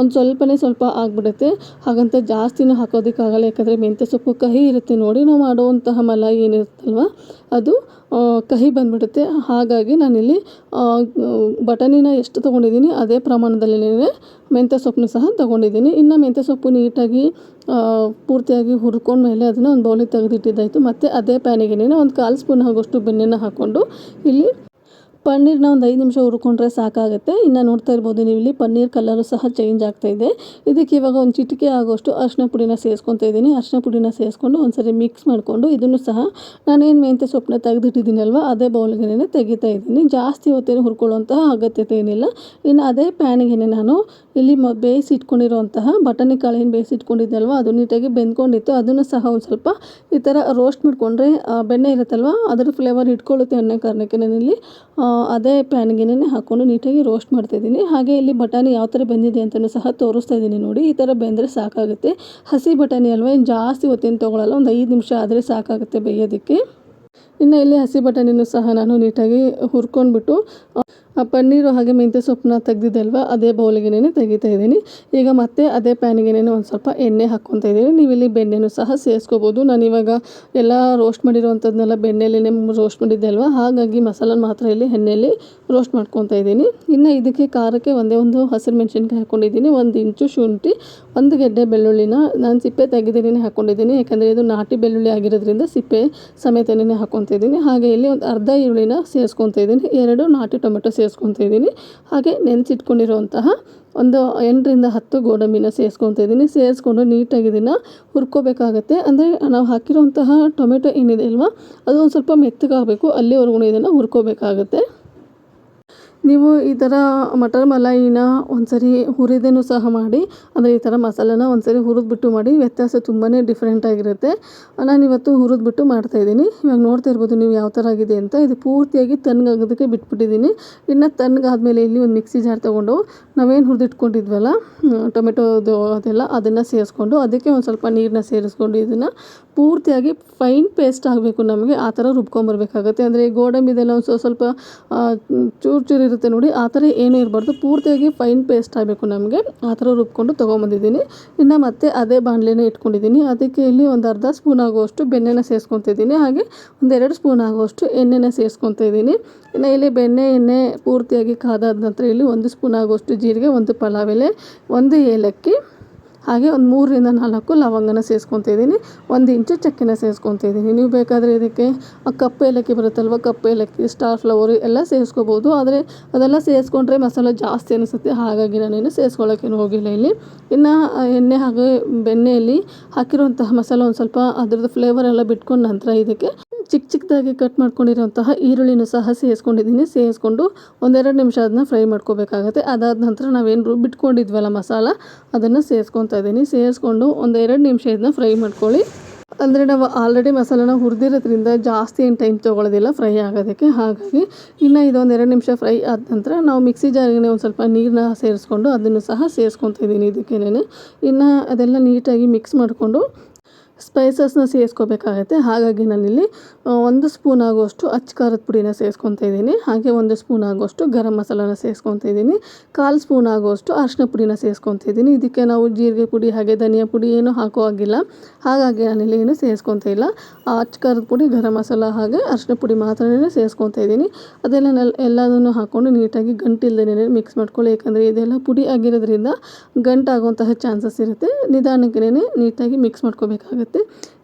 ಒಂದು ಸ್ವಲ್ಪನೇ ಸ್ವಲ್ಪ ಆಗಿಬಿಡುತ್ತೆ. ಹಾಗಂತ ಜಾಸ್ತಿನೂ ಹಾಕೋದಕ್ಕಾಗಲ್ಲ. ಯಾಕಂದರೆ ಮೆಂತ್ಯ ಸೊಪ್ಪು ಕಹಿ ಇರುತ್ತೆ ನೋಡಿ, ನಾವು ಮಾಡುವಂತಹ ಮಲಾಯಿ ಏನಿರುತ್ತಲ್ವ, ಅದು ಕಹಿ ಬಂದ್ಬಿಡುತ್ತೆ. ಹಾಗಾಗಿ ನಾನಿಲ್ಲಿ ಬಟಾಣಿನ ಎಷ್ಟು ತೊಗೊಂಡಿದ್ದೀನಿ, ಅದೇ ಪ್ರಮಾಣದಲ್ಲಿ ಮೆಂತ್ಯ ಸೊಪ್ಪನ್ನು ಸಹ ತೊಗೊಂಡಿದ್ದೀನಿ. ಇನ್ನು ಮೆಂತ್ಯ ಸೊಪ್ಪು ನೀಟಾಗಿ ಪೂರ್ತಿಯಾಗಿ ಹುರ್ಕೊಂಡ್ಮೇಲೆ ಅದನ್ನು ಒಂದು ಬೌಲಿಗೆ ತೆಗೆದಿಟ್ಟಿದ್ದಾಯಿತು. ಮತ್ತು ಅದೇ ಪ್ಯಾನಿಗೆ ಒಂದು ಕಾಲು ಸ್ಪೂನ್ ಆಗೋಷ್ಟು ಬೆಣ್ಣೆನ ಹಾಕ್ಕೊಂಡು ಇಲ್ಲಿ ಪನ್ನೀರ್ನ ಒಂದು ಐದು ನಿಮಿಷ ಹುರ್ಕೊಂಡ್ರೆ ಸಾಕಾಗುತ್ತೆ. ಇನ್ನು ನೋಡ್ತಾ ಇರ್ಬೋದು ನೀವು ಇಲ್ಲಿ ಪನ್ನೀರ್ ಕಲರು ಸಹ ಚೇಂಜ್ ಆಗ್ತಾ ಇದೆ. ಇದಕ್ಕೆ ಇವಾಗ ಒಂದು ಚಿಟಿಕೆ ಆಗೋಷ್ಟು ಅರಿಶಿನ ಪುಡಿನ ಸೇರಿಸ್ಕೊತಾ ಇದ್ದೀನಿ. ಅರಿಶಿನ ಪುಡಿನ ಸೇರಿಸ್ಕೊಂಡು ಒಂದ್ಸರಿ ಮಿಕ್ಸ್ ಮಾಡಿಕೊಂಡು ಇದನ್ನು ಸಹ ನಾನೇನು ಮೆಂತ್ಯ ಸೊಪ್ಪನ್ನ ತೆಗೆದಿಟ್ಟಿದ್ದೀನಲ್ವ, ಅದೇ ಬೌಲ್ಗೆನೇ ತೆಗಿತಾ ಇದ್ದೀನಿ. ಜಾಸ್ತಿ ಹೊತ್ತೇನು ಹುರ್ಕೊಳ್ಳುವಂತಹ ಅಗತ್ಯತೆ ಏನಿಲ್ಲ. ಇನ್ನು ಅದೇ ಪ್ಯಾನಿಗೆ ನಾನು ಇಲ್ಲಿ ಮ ಬೇಯಿಸಿ ಇಟ್ಕೊಂಡಿರುವಂತಹ ಬಟಾಣಿ ಕಾಳು ಏನು ಬೇಯಿಸಿ ಇಟ್ಕೊಂಡಿದ್ದಲ್ವ ಅದು ನೀಟಾಗಿ ಬೆಂದ್ಕೊಂಡಿತ್ತು. ಅದನ್ನು ಸಹ ಒಂದು ಸ್ವಲ್ಪ ಈ ಥರ ರೋಸ್ಟ್ ಮಾಡಿಕೊಂಡ್ರೆ ಬೆಣ್ಣೆ ಇರುತ್ತಲ್ವ ಅದರ ಫ್ಲೇವರ್ ಇಟ್ಕೊಳ್ಳುತ್ತೆ ಅನ್ನೋ ಕಾರಣಕ್ಕೆ ನಾನಿಲ್ಲಿ ಅದೇ ಪ್ಯಾನ್ಗೆನೇ ಹಾಕ್ಕೊಂಡು ನೀಟಾಗಿ ರೋಸ್ಟ್ ಮಾಡ್ತಾಯಿದ್ದೀನಿ ಹಾಗೆ ಇಲ್ಲಿ ಬಟಾಣಿ ಯಾವ ಥರ ಬೆಂದಿದೆ ಅಂತಲೂ ಸಹ ತೋರಿಸ್ತಾ ಇದ್ದೀನಿ ನೋಡಿ. ಈ ಥರ ಬೆಂದರೆ ಸಾಕಾಗುತ್ತೆ. ಹಸಿ ಬಟಾಣಿ ಅಲ್ವಾ? ಏನು ಜಾಸ್ತಿ ಹೊತ್ತೇನು ತೊಗೊಳಲ್ಲ. ಒಂದು ಐದು ನಿಮಿಷ ಆದರೆ ಸಾಕಾಗುತ್ತೆ ಬೇಯೋದಕ್ಕೆ. ಇನ್ನು ಇಲ್ಲಿ ಹಸಿ ಬಟಾಣಿನೂ ಸಹ ನಾನು ನೀಟಾಗಿ ಹುರ್ಕೊಂಡ್ಬಿಟ್ಟು ಆ ಪನ್ನೀರು ಹಾಗೆ ಮೆಂತ್ಯ ಸೊಪ್ಪನ್ನ ತೆಗ್ದಿದ್ದಲ್ವ, ಅದೇ ಬೌಲಿಗೆನೇ ತೆಗಿತಾ ಇದ್ದೀನಿ. ಈಗ ಮತ್ತೆ ಅದೇ ಪ್ಯಾನಿಗೆನೇ ಒಂದು ಸ್ವಲ್ಪ ಎಣ್ಣೆ ಹಾಕ್ಕೊತಾ ಇದ್ದೀನಿ. ನೀವು ಇಲ್ಲಿ ಬೆಣ್ಣೆನೂ ಸಹ ಸೇರಿಸ್ಕೋಬೋದು. ನಾನು ಇವಾಗ ಎಲ್ಲ ರೋಸ್ಟ್ ಮಾಡಿರೋವಂಥದ್ದನ್ನೆಲ್ಲ ಬೆಣ್ಣೆಲೇ ರೋಸ್ಟ್ ಮಾಡಿದ್ದೆ ಅಲ್ವಾ ಹಾಗಾಗಿ ಮಸಾಲ ಮಾತ್ರ ಇಲ್ಲಿ ಎಣ್ಣೆಯಲ್ಲಿ ರೋಸ್ಟ್ ಮಾಡ್ಕೊತಾ ಇದ್ದೀನಿ. ಇನ್ನು ಇದಕ್ಕೆ ಖಾರಕ್ಕೆ ಒಂದೇ ಒಂದು ಹಸಿರು ಮೆಣಸಿನ್ಕಾಯಿ ಹಾಕ್ಕೊಂಡಿದ್ದೀನಿ ಒಂದು ಇಂಚು ಶುಂಠಿ ಒಂದು ಗೆಡ್ಡೆ ಬೆಳ್ಳುಳ್ಳಿನ ನಾನು ಸಿಪ್ಪೆ ತೆಗೆದಿನೇ ಹಾಕ್ಕೊಂಡಿದ್ದೀನಿ ಯಾಕಂದರೆ ಇದು ನಾಟಿ ಬೆಳ್ಳುಳ್ಳಿ ಆಗಿರೋದ್ರಿಂದ ಸಿಪ್ಪೆ ಸಮೇತನೇ ಹಾಕ್ಕೊತಿದ್ದೀನಿ ಹಾಗೆ ಇಲ್ಲಿ ಒಂದು ಅರ್ಧ ಈರುಳ್ಳಿನ ಸೇರಿಸ್ಕೊತಿದ್ದೀನಿ ಎರಡು ನಾಟಿ ಟೊಮೆಟೊ ಸೇರಿಸ್ಕೊತಿದ್ದೀನಿ ಹಾಗೆ ನೆನೆಸಿಟ್ಕೊಂಡಿರುವಂತಹ ಒಂದು ಎಂಟರಿಂದ ಹತ್ತು ಗೋಡಂಬಿನ ಸೇರಿಸ್ಕೊತಿದ್ದೀನಿ ಸೇರಿಸ್ಕೊಂಡು ನೀಟಾಗಿ ಇದನ್ನು ಹುರ್ಕೋಬೇಕಾಗತ್ತೆ. ಅಂದರೆ ನಾವು ಹಾಕಿರುವಂತಹ ಟೊಮೆಟೊ ಏನಿದೆ ಅಲ್ವಾ, ಅದು ಒಂದು ಸ್ವಲ್ಪ ಮೆತ್ತಗಾಗಬೇಕು. ಅಲ್ಲಿವರೆಗೂ ಇದನ್ನು ಹುರ್ಕೋಬೇಕಾಗತ್ತೆ. ನೀವು ಈ ಥರ ಮಟರ್ ಮಲಾಯಿನ ಒಂದ್ಸರಿ ಹುರಿದೇನು ಸಹ ಮಾಡಿ, ಅಂದರೆ ಈ ಥರ ಮಸಾಲನ ಒಂದ್ಸರಿ ಹುರಿದ್ಬಿಟ್ಟು ಮಾಡಿ, ವ್ಯತ್ಯಾಸ ತುಂಬಾ ಡಿಫ್ರೆಂಟಾಗಿರುತ್ತೆ ನಾನು ಇವತ್ತು ಹುರಿದ್ಬಿಟ್ಟು ಮಾಡ್ತಾಯಿದ್ದೀನಿ ಇವಾಗ ನೋಡ್ತಾ ಇರ್ಬೋದು ನೀವು ಯಾವ ಥರ ಆಗಿದೆ ಅಂತ. ಇದು ಪೂರ್ತಿಯಾಗಿ ತಣ್ಣಗಾಗೋದಕ್ಕೆ ಬಿಟ್ಬಿಟ್ಟಿದ್ದೀನಿ. ಇನ್ನು ತಣ್ಣಗಾದ್ಮೇಲೆ ಇಲ್ಲಿ ಒಂದು ಮಿಕ್ಸಿ ಜಾರ್ ತೊಗೊಂಡು ನಾವೇನು ಹುರಿದಿಟ್ಕೊಂಡಿದ್ವಲ್ಲ ಟೊಮೆಟೊದು ಅದೆಲ್ಲ ಅದನ್ನು ಸೇರಿಸ್ಕೊಂಡು, ಅದಕ್ಕೆ ಒಂದು ಸ್ವಲ್ಪ ನೀರನ್ನ ಸೇರಿಸ್ಕೊಂಡು ಇದನ್ನು ಪೂರ್ತಿಯಾಗಿ ಫೈನ್ ಪೇಸ್ಟ್ ಆಗಬೇಕು ನಮಗೆ, ಆ ಥರ ರುಬ್ಕೊಂಬರ್ಬೇಕಾಗತ್ತೆ. ಅಂದರೆ ಗೋಡಂಬಿದೆಲ್ಲ ಒಂದು ಸ್ವಲ್ಪ ಚೂರು ಚೂರು ಇರುತ್ತೆ ನೋಡಿ, ಆ ಥರ ಏನೂ ಇರಬಾರ್ದು. ಪೂರ್ತಿಯಾಗಿ ಫೈನ್ ಪೇಸ್ಟ್ ಆಗಬೇಕು ನಮಗೆ, ಆ ಥರ ರುಬ್ಕೊಂಡು ತೊಗೊಂಬಂದಿದ್ದೀನಿ. ಇನ್ನು ಮತ್ತೆ ಅದೇ ಬಾಣಲೆನೇ ಇಟ್ಕೊಂಡಿದ್ದೀನಿ. ಅದಕ್ಕೆ ಇಲ್ಲಿ ಒಂದು ಅರ್ಧ ಸ್ಪೂನ್ ಆಗುವಷ್ಟು ಬೆಣ್ಣೆನ ಸೇರಿಸ್ಕೊತಿದ್ದೀನಿ. ಹಾಗೆ ಒಂದೆರಡು ಸ್ಪೂನ್ ಆಗುವಷ್ಟು ಎಣ್ಣೆನ ಸೇರಿಸ್ಕೊತಾ ಇದ್ದೀನಿ. ಇನ್ನು ಇಲ್ಲಿ ಬೆಣ್ಣೆ, ಎಣ್ಣೆ ಪೂರ್ತಿಯಾಗಿ ಕಾದಾದ ನಂತರ ಇಲ್ಲಿ ಒಂದು ಸ್ಪೂನ್ ಆಗುವಷ್ಟು ಜೀರಿಗೆ, ಒಂದು ಪಲಾವ್ ಎಲೆ, ಒಂದು ಏಲಕ್ಕಿ ಹಾಗೆ ಒಂದು ಮೂರರಿಂದ ನಾಲ್ಕು ಲವಂಗನ ಸೇರಿಸ್ಕೊತಿದ್ದೀನಿ ಒಂದು ಇಂಚು ಚಕ್ಕೆನ ಸೇರಿಸ್ಕೊತಿದ್ದೀನಿ ನೀವು ಬೇಕಾದರೆ ಇದಕ್ಕೆ ಕಪ್ಪು ಏಲಕ್ಕಿ ಬರುತ್ತಲ್ವ, ಕಪ್ಪು ಏಲಕ್ಕಿ ಸ್ಟಾರ್ ಫ್ಲವರು ಎಲ್ಲ ಸೇರಿಸ್ಕೋಬೋದು ಆದರೆ ಅದೆಲ್ಲ ಸೇರಿಸ್ಕೊಂಡ್ರೆ ಮಸಾಲೆ ಜಾಸ್ತಿ ಅನಿಸುತ್ತೆ. ಹಾಗಾಗಿ ನಾನೇನು ಸೇರಿಸ್ಕೊಳ್ಳೋಕ್ಕೇನು ಹೋಗಿಲ್ಲ ಇಲ್ಲಿ. ಇನ್ನು ಎಣ್ಣೆ ಹಾಗೆ ಬೆಣ್ಣೆಯಲ್ಲಿ ಹಾಕಿರುವಂತಹ ಮಸಾಲೆ ಒಂದು ಸ್ವಲ್ಪ ಅದ್ರದ್ದು ಫ್ಲೇವರ್ ಎಲ್ಲ ಬಿಟ್ಕೊಂಡು ನಂತರ ಇದಕ್ಕೆ ಚಿಕ್ಕ ಚಿಕ್ಕದಾಗಿ ಕಟ್ ಮಾಡ್ಕೊಂಡಿರೋಂತಹ ಈರುಳ್ಳಿನೂ ಸಹ ಸೇರಿಸ್ಕೊಂಡಿದ್ದೀನಿ ಸೇರಿಸ್ಕೊಂಡು ಒಂದೆರಡು ನಿಮಿಷ ಅದನ್ನ ಫ್ರೈ ಮಾಡ್ಕೋಬೇಕಾಗತ್ತೆ. ಅದಾದ ನಂತರ ನಾವೇನು ರುಬ್ಬಿಟ್ಕೊಂಡಿದ್ವಲ್ಲ ಮಸಾಲ, ಅದನ್ನು ಸೇರಿಸ್ಕೊತಾ ಇದ್ದೀನಿ. ಸೇರಿಸ್ಕೊಂಡು ಒಂದೆರಡು ನಿಮಿಷ ಇದನ್ನ ಫ್ರೈ ಮಾಡ್ಕೊಳ್ಳಿ. ಅಂದರೆ ನಾವು ಆಲ್ರೆಡಿ ಮಸಾಲನ ಹುರಿದಿರೋದ್ರಿಂದ ಜಾಸ್ತಿ ಏನು ಟೈಮ್ ತೊಗೊಳ್ಳೋದಿಲ್ಲ ಫ್ರೈ ಆಗೋದಕ್ಕೆ. ಹಾಗಾಗಿ ಇನ್ನು ಇದೊಂದು ಎರಡು ನಿಮಿಷ ಫ್ರೈ ಆದ ನಂತರ ನಾವು ಮಿಕ್ಸಿ ಜಾರಿಗೆ ಒಂದು ಸ್ವಲ್ಪ ನೀರನ್ನ ಸೇರಿಸ್ಕೊಂಡು ಅದನ್ನು ಸಹ ಸೇರಿಸ್ಕೊತಾ ಇದ್ದೀನಿ ಇದಕ್ಕೇನೆ ಇನ್ನು ಅದೆಲ್ಲ ನೀಟಾಗಿ ಮಿಕ್ಸ್ ಮಾಡಿಕೊಂಡು ಸ್ಪೈಸಸ್ನ ಸೇರಿಸ್ಕೋಬೇಕಾಗತ್ತೆ. ಹಾಗಾಗಿ ನಾನಿಲ್ಲಿ ಒಂದು ಸ್ಪೂನ್ ಆಗುವಷ್ಟು ಅಚ್ಚ ಖಾರದ ಪುಡಿನ ಸೇರಿಸ್ಕೊತಾ ಇದ್ದೀನಿ. ಹಾಗೆ ಒಂದು ಸ್ಪೂನ್ ಆಗುವಷ್ಟು ಗರಂ ಮಸಾಲನ ಸೇರಿಸ್ಕೊತಾ ಇದ್ದೀನಿ. ಕಾಲು ಸ್ಪೂನ್ ಆಗುವಷ್ಟು ಅರಿಶಿನ ಪುಡಿನ ಸೇರಿಸ್ಕೊತಾ ಇದ್ದೀನಿ. ಇದಕ್ಕೆ ನಾವು ಜೀರಿಗೆ ಪುಡಿ, ಹಾಗೆ ಧನಿಯಾ ಪುಡಿ ಏನೂ ಹಾಕೋ ಆಗಿಲ್ಲ ಹಾಗಾಗಿ ನಾನಿಲ್ಲಿ ಏನು ಸೇರಿಸ್ಕೊತಾ ಇಲ್ಲ. ಆ ಅಚ್ಚ ಖಾರದ ಪುಡಿ, ಗರಂ ಮಸಾಲ ಹಾಗೆ ಅರಿಶಿನ ಪುಡಿ ಮಾತ್ರನೇ ಸೇರಿಸ್ಕೊತಾ ಇದ್ದೀನಿ. ಅದೆಲ್ಲ ಎಲ್ಲದನ್ನು ಹಾಕ್ಕೊಂಡು ನೀಟಾಗಿ ಗಂಟಿಲ್ದೇನೆ ಮಿಕ್ಸ್ ಮಾಡ್ಕೊಳ್ಳಿ. ಯಾಕಂದರೆ ಇದೆಲ್ಲ ಪುಡಿ ಆಗಿರೋದ್ರಿಂದ ಗಂಟಾಗುವಂತಹ ಚಾನ್ಸಸ್ ಇರುತ್ತೆ. ನಿಧಾನಕ್ಕೆ ನೀಟಾಗಿ ಮಿಕ್ಸ್ ಮಾಡ್ಕೋಬೇಕಾಗುತ್ತೆ.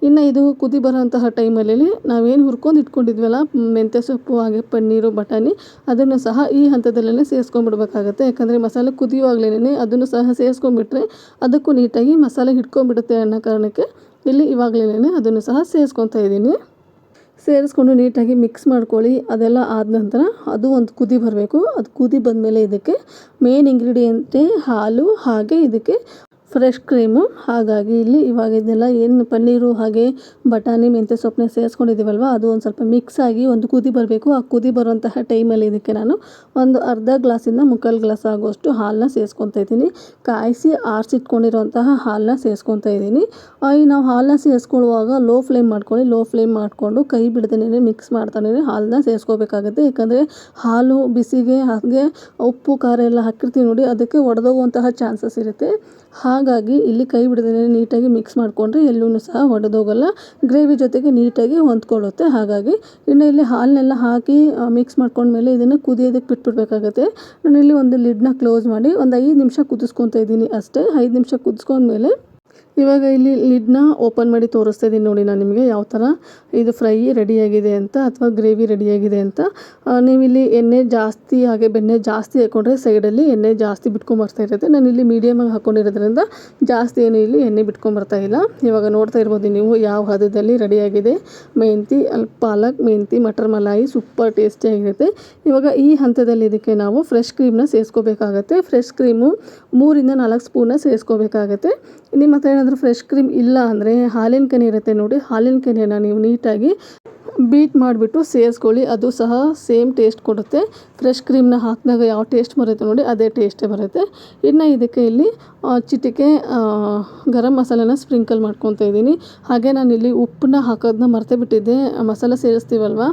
ಇನ್ನು ಇದು ಕುದಿ ಬರೋಂತಹ ಟೈಮಲ್ಲಿ ನಾವೇನು ಹುರ್ಕೊಂಡು ಇಟ್ಕೊಂಡಿದ್ವಲ್ಲ, ಮೆಂತ್ಯ ಸೊಪ್ಪು, ಹಾಗೆ ಪನ್ನೀರು, ಬಟಾಣಿ, ಅದನ್ನು ಸಹ ಈ ಹಂತದಲ್ಲೇ ಸೇರಿಸ್ಕೊಂಡ್ಬಿಡ್ಬೇಕಾಗತ್ತೆ ಯಾಕಂದರೆ ಮಸಾಲೆ ಕುದಿಯುವಾಗಲೇ ಅದನ್ನು ಸಹ ಸೇರಿಸ್ಕೊಂಡ್ಬಿಟ್ರೆ ಅದಕ್ಕೂ ನೀಟಾಗಿ ಮಸಾಲೆ ಹಿಡ್ಕೊಂಡ್ಬಿಡುತ್ತೆ ಅನ್ನೋ ಕಾರಣಕ್ಕೆ ಇಲ್ಲಿ ಇವಾಗಲೇ ಅದನ್ನು ಸಹ ಸೇರಿಸ್ಕೊತಾ ಇದ್ದೀನಿ. ಸೇರಿಸ್ಕೊಂಡು ನೀಟಾಗಿ ಮಿಕ್ಸ್ ಮಾಡ್ಕೊಳ್ಳಿ, ಅದೆಲ್ಲ ಆದ ನಂತರ ಅದು ಒಂದು ಕುದಿ ಬರಬೇಕು. ಅದು ಕುದಿ ಬಂದಮೇಲೆ ಇದಕ್ಕೆ ಮೇನ್ ಇಂಗ್ರೀಡಿಯೆಂಟೇ ಹಾಲು, ಹಾಗೆ ಇದಕ್ಕೆ ಫ್ರೆಶ್ ಕ್ರೀಮು. ಹಾಗಾಗಿ ಇಲ್ಲಿ ಇವಾಗ ಇದನ್ನೆಲ್ಲ ಏನು ಪನ್ನೀರು ಹಾಗೆ ಬಟಾಣಿ, ಮೆಂತ್ಯ ಸೊಪ್ಪನ್ನ ಸೇರಿಸ್ಕೊಂಡಿದ್ದೀವಲ್ವ? ಅದು ಒಂದು ಸ್ವಲ್ಪ ಮಿಕ್ಸ್ ಆಗಿ ಒಂದು ಕುದಿ ಬರಬೇಕು. ಆ ಕುದಿ ಬರುವಂತಹ ಟೈಮಲ್ಲಿ ಇದಕ್ಕೆ ನಾನು ಒಂದು ಅರ್ಧ ಗ್ಲಾಸಿಂದ ಮುಕ್ಕಾಲು ಗ್ಲಾಸ್ ಆಗುವಷ್ಟು ಹಾಲನ್ನ ಸೇರಿಸ್ಕೊತಾ ಇದ್ದೀನಿ. ಕಾಯಿಸಿ ಆರಿಸಿಟ್ಕೊಂಡಿರುವಂತಹ ಹಾಲನ್ನ ಸೇರಿಸ್ಕೊತಾ ಇದ್ದೀನಿ. ಈ ನಾವು ಹಾಲನ್ನ ಸೇರಿಸ್ಕೊಳ್ಳುವಾಗ ಲೋ ಫ್ಲೇಮ್ ಮಾಡ್ಕೊಳ್ಳಿ. ಲೋ ಫ್ಲೇಮ್ ಮಾಡಿಕೊಂಡು ಕೈ ಬಿಡ್ದೇ ಮಿಕ್ಸ್ ಮಾಡ್ತಾನೆ ಹಾಲನ್ನ ಸೇರಿಸ್ಕೋಬೇಕಾಗುತ್ತೆ. ಯಾಕಂದರೆ ಹಾಲು, ಬಿಸಿಗೆ ಹಾಗೆ ಉಪ್ಪು, ಖಾರ ಎಲ್ಲ ಹಾಕಿರ್ತೀವಿ ನೋಡಿ, ಅದಕ್ಕೆ ಒಡೆದೋಗುವಂತಹ ಚಾನ್ಸಸ್ ಇರುತ್ತೆ. ಹಾಗಾಗಿ ಇಲ್ಲಿ ಕೈ ಬಿಡದೇ ನೀಟಾಗಿ ಮಿಕ್ಸ್ ಮಾಡಿಕೊಂಡ್ರೆ ಎಲ್ಲೂ ಸಹ ಒಡೆದೋಗಲ್ಲ. ಗ್ರೇವಿ ಜೊತೆಗೆ ನೀಟಾಗಿ ಹೊಂದ್ಕೊಳ್ಳುತ್ತೆ. ಹಾಗಾಗಿ ಇನ್ನು ಇಲ್ಲಿ ಹಾಲನ್ನೆಲ್ಲ ಹಾಕಿ ಮಿಕ್ಸ್ ಮಾಡ್ಕೊಂಡ್ಮೇಲೆ ಇದನ್ನು ಕುದಿಯೋದಕ್ಕೆ ಬಿಟ್ಬಿಡ್ಬೇಕಾಗತ್ತೆ. ನಾನು ಇಲ್ಲಿ ಒಂದು ಲಿಡ್ನ ಕ್ಲೋಸ್ ಮಾಡಿ ಒಂದು ಐದು ನಿಮಿಷ ಕುದಿಸ್ಕೊತಾ ಇದ್ದೀನಿ ಅಷ್ಟೇ. ಐದು ನಿಮಿಷ ಕುದಿಸ್ಕೊಂಡ್ಮೇಲೆ ಇವಾಗ ಇಲ್ಲಿ ಲಿಡ್ನ ಓಪನ್ ಮಾಡಿ ತೋರಿಸ್ತಾ ಇದ್ದೀನಿ ನೋಡಿ ನಾನು ನಿಮಗೆ ಯಾವ ಥರ ಇದು ಫ್ರೈ ರೆಡಿಯಾಗಿದೆ ಅಂತ ಅಥವಾ ಗ್ರೇವಿ ರೆಡಿಯಾಗಿದೆ ಅಂತ. ನೀವಿಲ್ಲಿ ಎಣ್ಣೆ ಜಾಸ್ತಿ ಹಾಗೆ ಬೆಣ್ಣೆ ಜಾಸ್ತಿ ಹಾಕ್ಕೊಂಡ್ರೆ ಸೈಡಲ್ಲಿ ಎಣ್ಣೆ ಜಾಸ್ತಿ ಬಿಟ್ಕೊಂಬರ್ತಾ ಇರುತ್ತೆ. ನಾನು ಇಲ್ಲಿ ಮೀಡಿಯಮಾಗಿ ಹಾಕ್ಕೊಂಡಿರೋದ್ರಿಂದ ಜಾಸ್ತಿ ಏನು ಇಲ್ಲಿ ಎಣ್ಣೆ ಬಿಟ್ಕೊಂಬರ್ತಾ ಇಲ್ಲ. ಇವಾಗ ನೋಡ್ತಾ ಇರ್ಬೋದು ನೀವು ಯಾವ ಹದದಲ್ಲಿ ರೆಡಿಯಾಗಿದೆ. ಮೆಂತಿ ಅಲ್ಲಿ ಪಾಲಕ್, ಮೆಂತಿ, ಮಟರ್ ಮಲಾಯಿ ಸೂಪರ್ ಟೇಸ್ಟಿಯಾಗಿರುತ್ತೆ ಇವಾಗ ಈ ಹಂತದಲ್ಲಿ ಇದಕ್ಕೆ ನಾವು ಫ್ರೆಶ್ ಕ್ರೀಮ್ನ ಸೇರಿಸ್ಕೋಬೇಕಾಗತ್ತೆ. ಫ್ರೆಶ್ ಕ್ರೀಮು ಮೂರಿಂದ ನಾಲ್ಕು ಸ್ಪೂನ ಸೇರಿಸ್ಕೋಬೇಕಾಗತ್ತೆ. ನಿಮ್ಮ ಹತ್ರ ಏನಾದರೂ ಫ್ರೆಶ್ ಕ್ರೀಮ್ ಇಲ್ಲ ಅಂದರೆ ಹಾಲಿನ ಕೆನೆ ಇರುತ್ತೆ ನೋಡಿ ಹಾಲಿನ ಕೆನೆನ ನೀವು ನೀಟಾಗಿ ಬೀಟ್ ಮಾಡಿಬಿಟ್ಟು ಸೇರಿಸ್ಕೊಳ್ಳಿ. ಅದು ಸಹ ಸೇಮ್ ಟೇಸ್ಟ್ ಕೊಡುತ್ತೆ. ಫ್ರೆಶ್ ಕ್ರೀಮ್ನ ಹಾಕಿದಾಗ ಯಾವ ಟೇಸ್ಟ್ ಬರುತ್ತೆ ನೋಡಿ, ಅದೇ ಟೇಸ್ಟೇ ಬರುತ್ತೆ. ಇನ್ನು ಇದಕ್ಕೆ ಇಲ್ಲಿ ಚಿಟಿಕೆ ಗರಂ ಮಸಾಲೆನ ಸ್ಪ್ರಿಂಕಲ್ ಮಾಡ್ಕೊತಾ ಇದ್ದೀನಿ. ಹಾಗೆ ನಾನು ಇಲ್ಲಿ ಉಪ್ಪನ್ನ ಹಾಕೋದನ್ನ ಮರ್ತೇ ಬಿಟ್ಟಿದ್ದೆ. ಮಸಾಲೆ ಸೇರಿಸ್ತೀವಲ್ವ?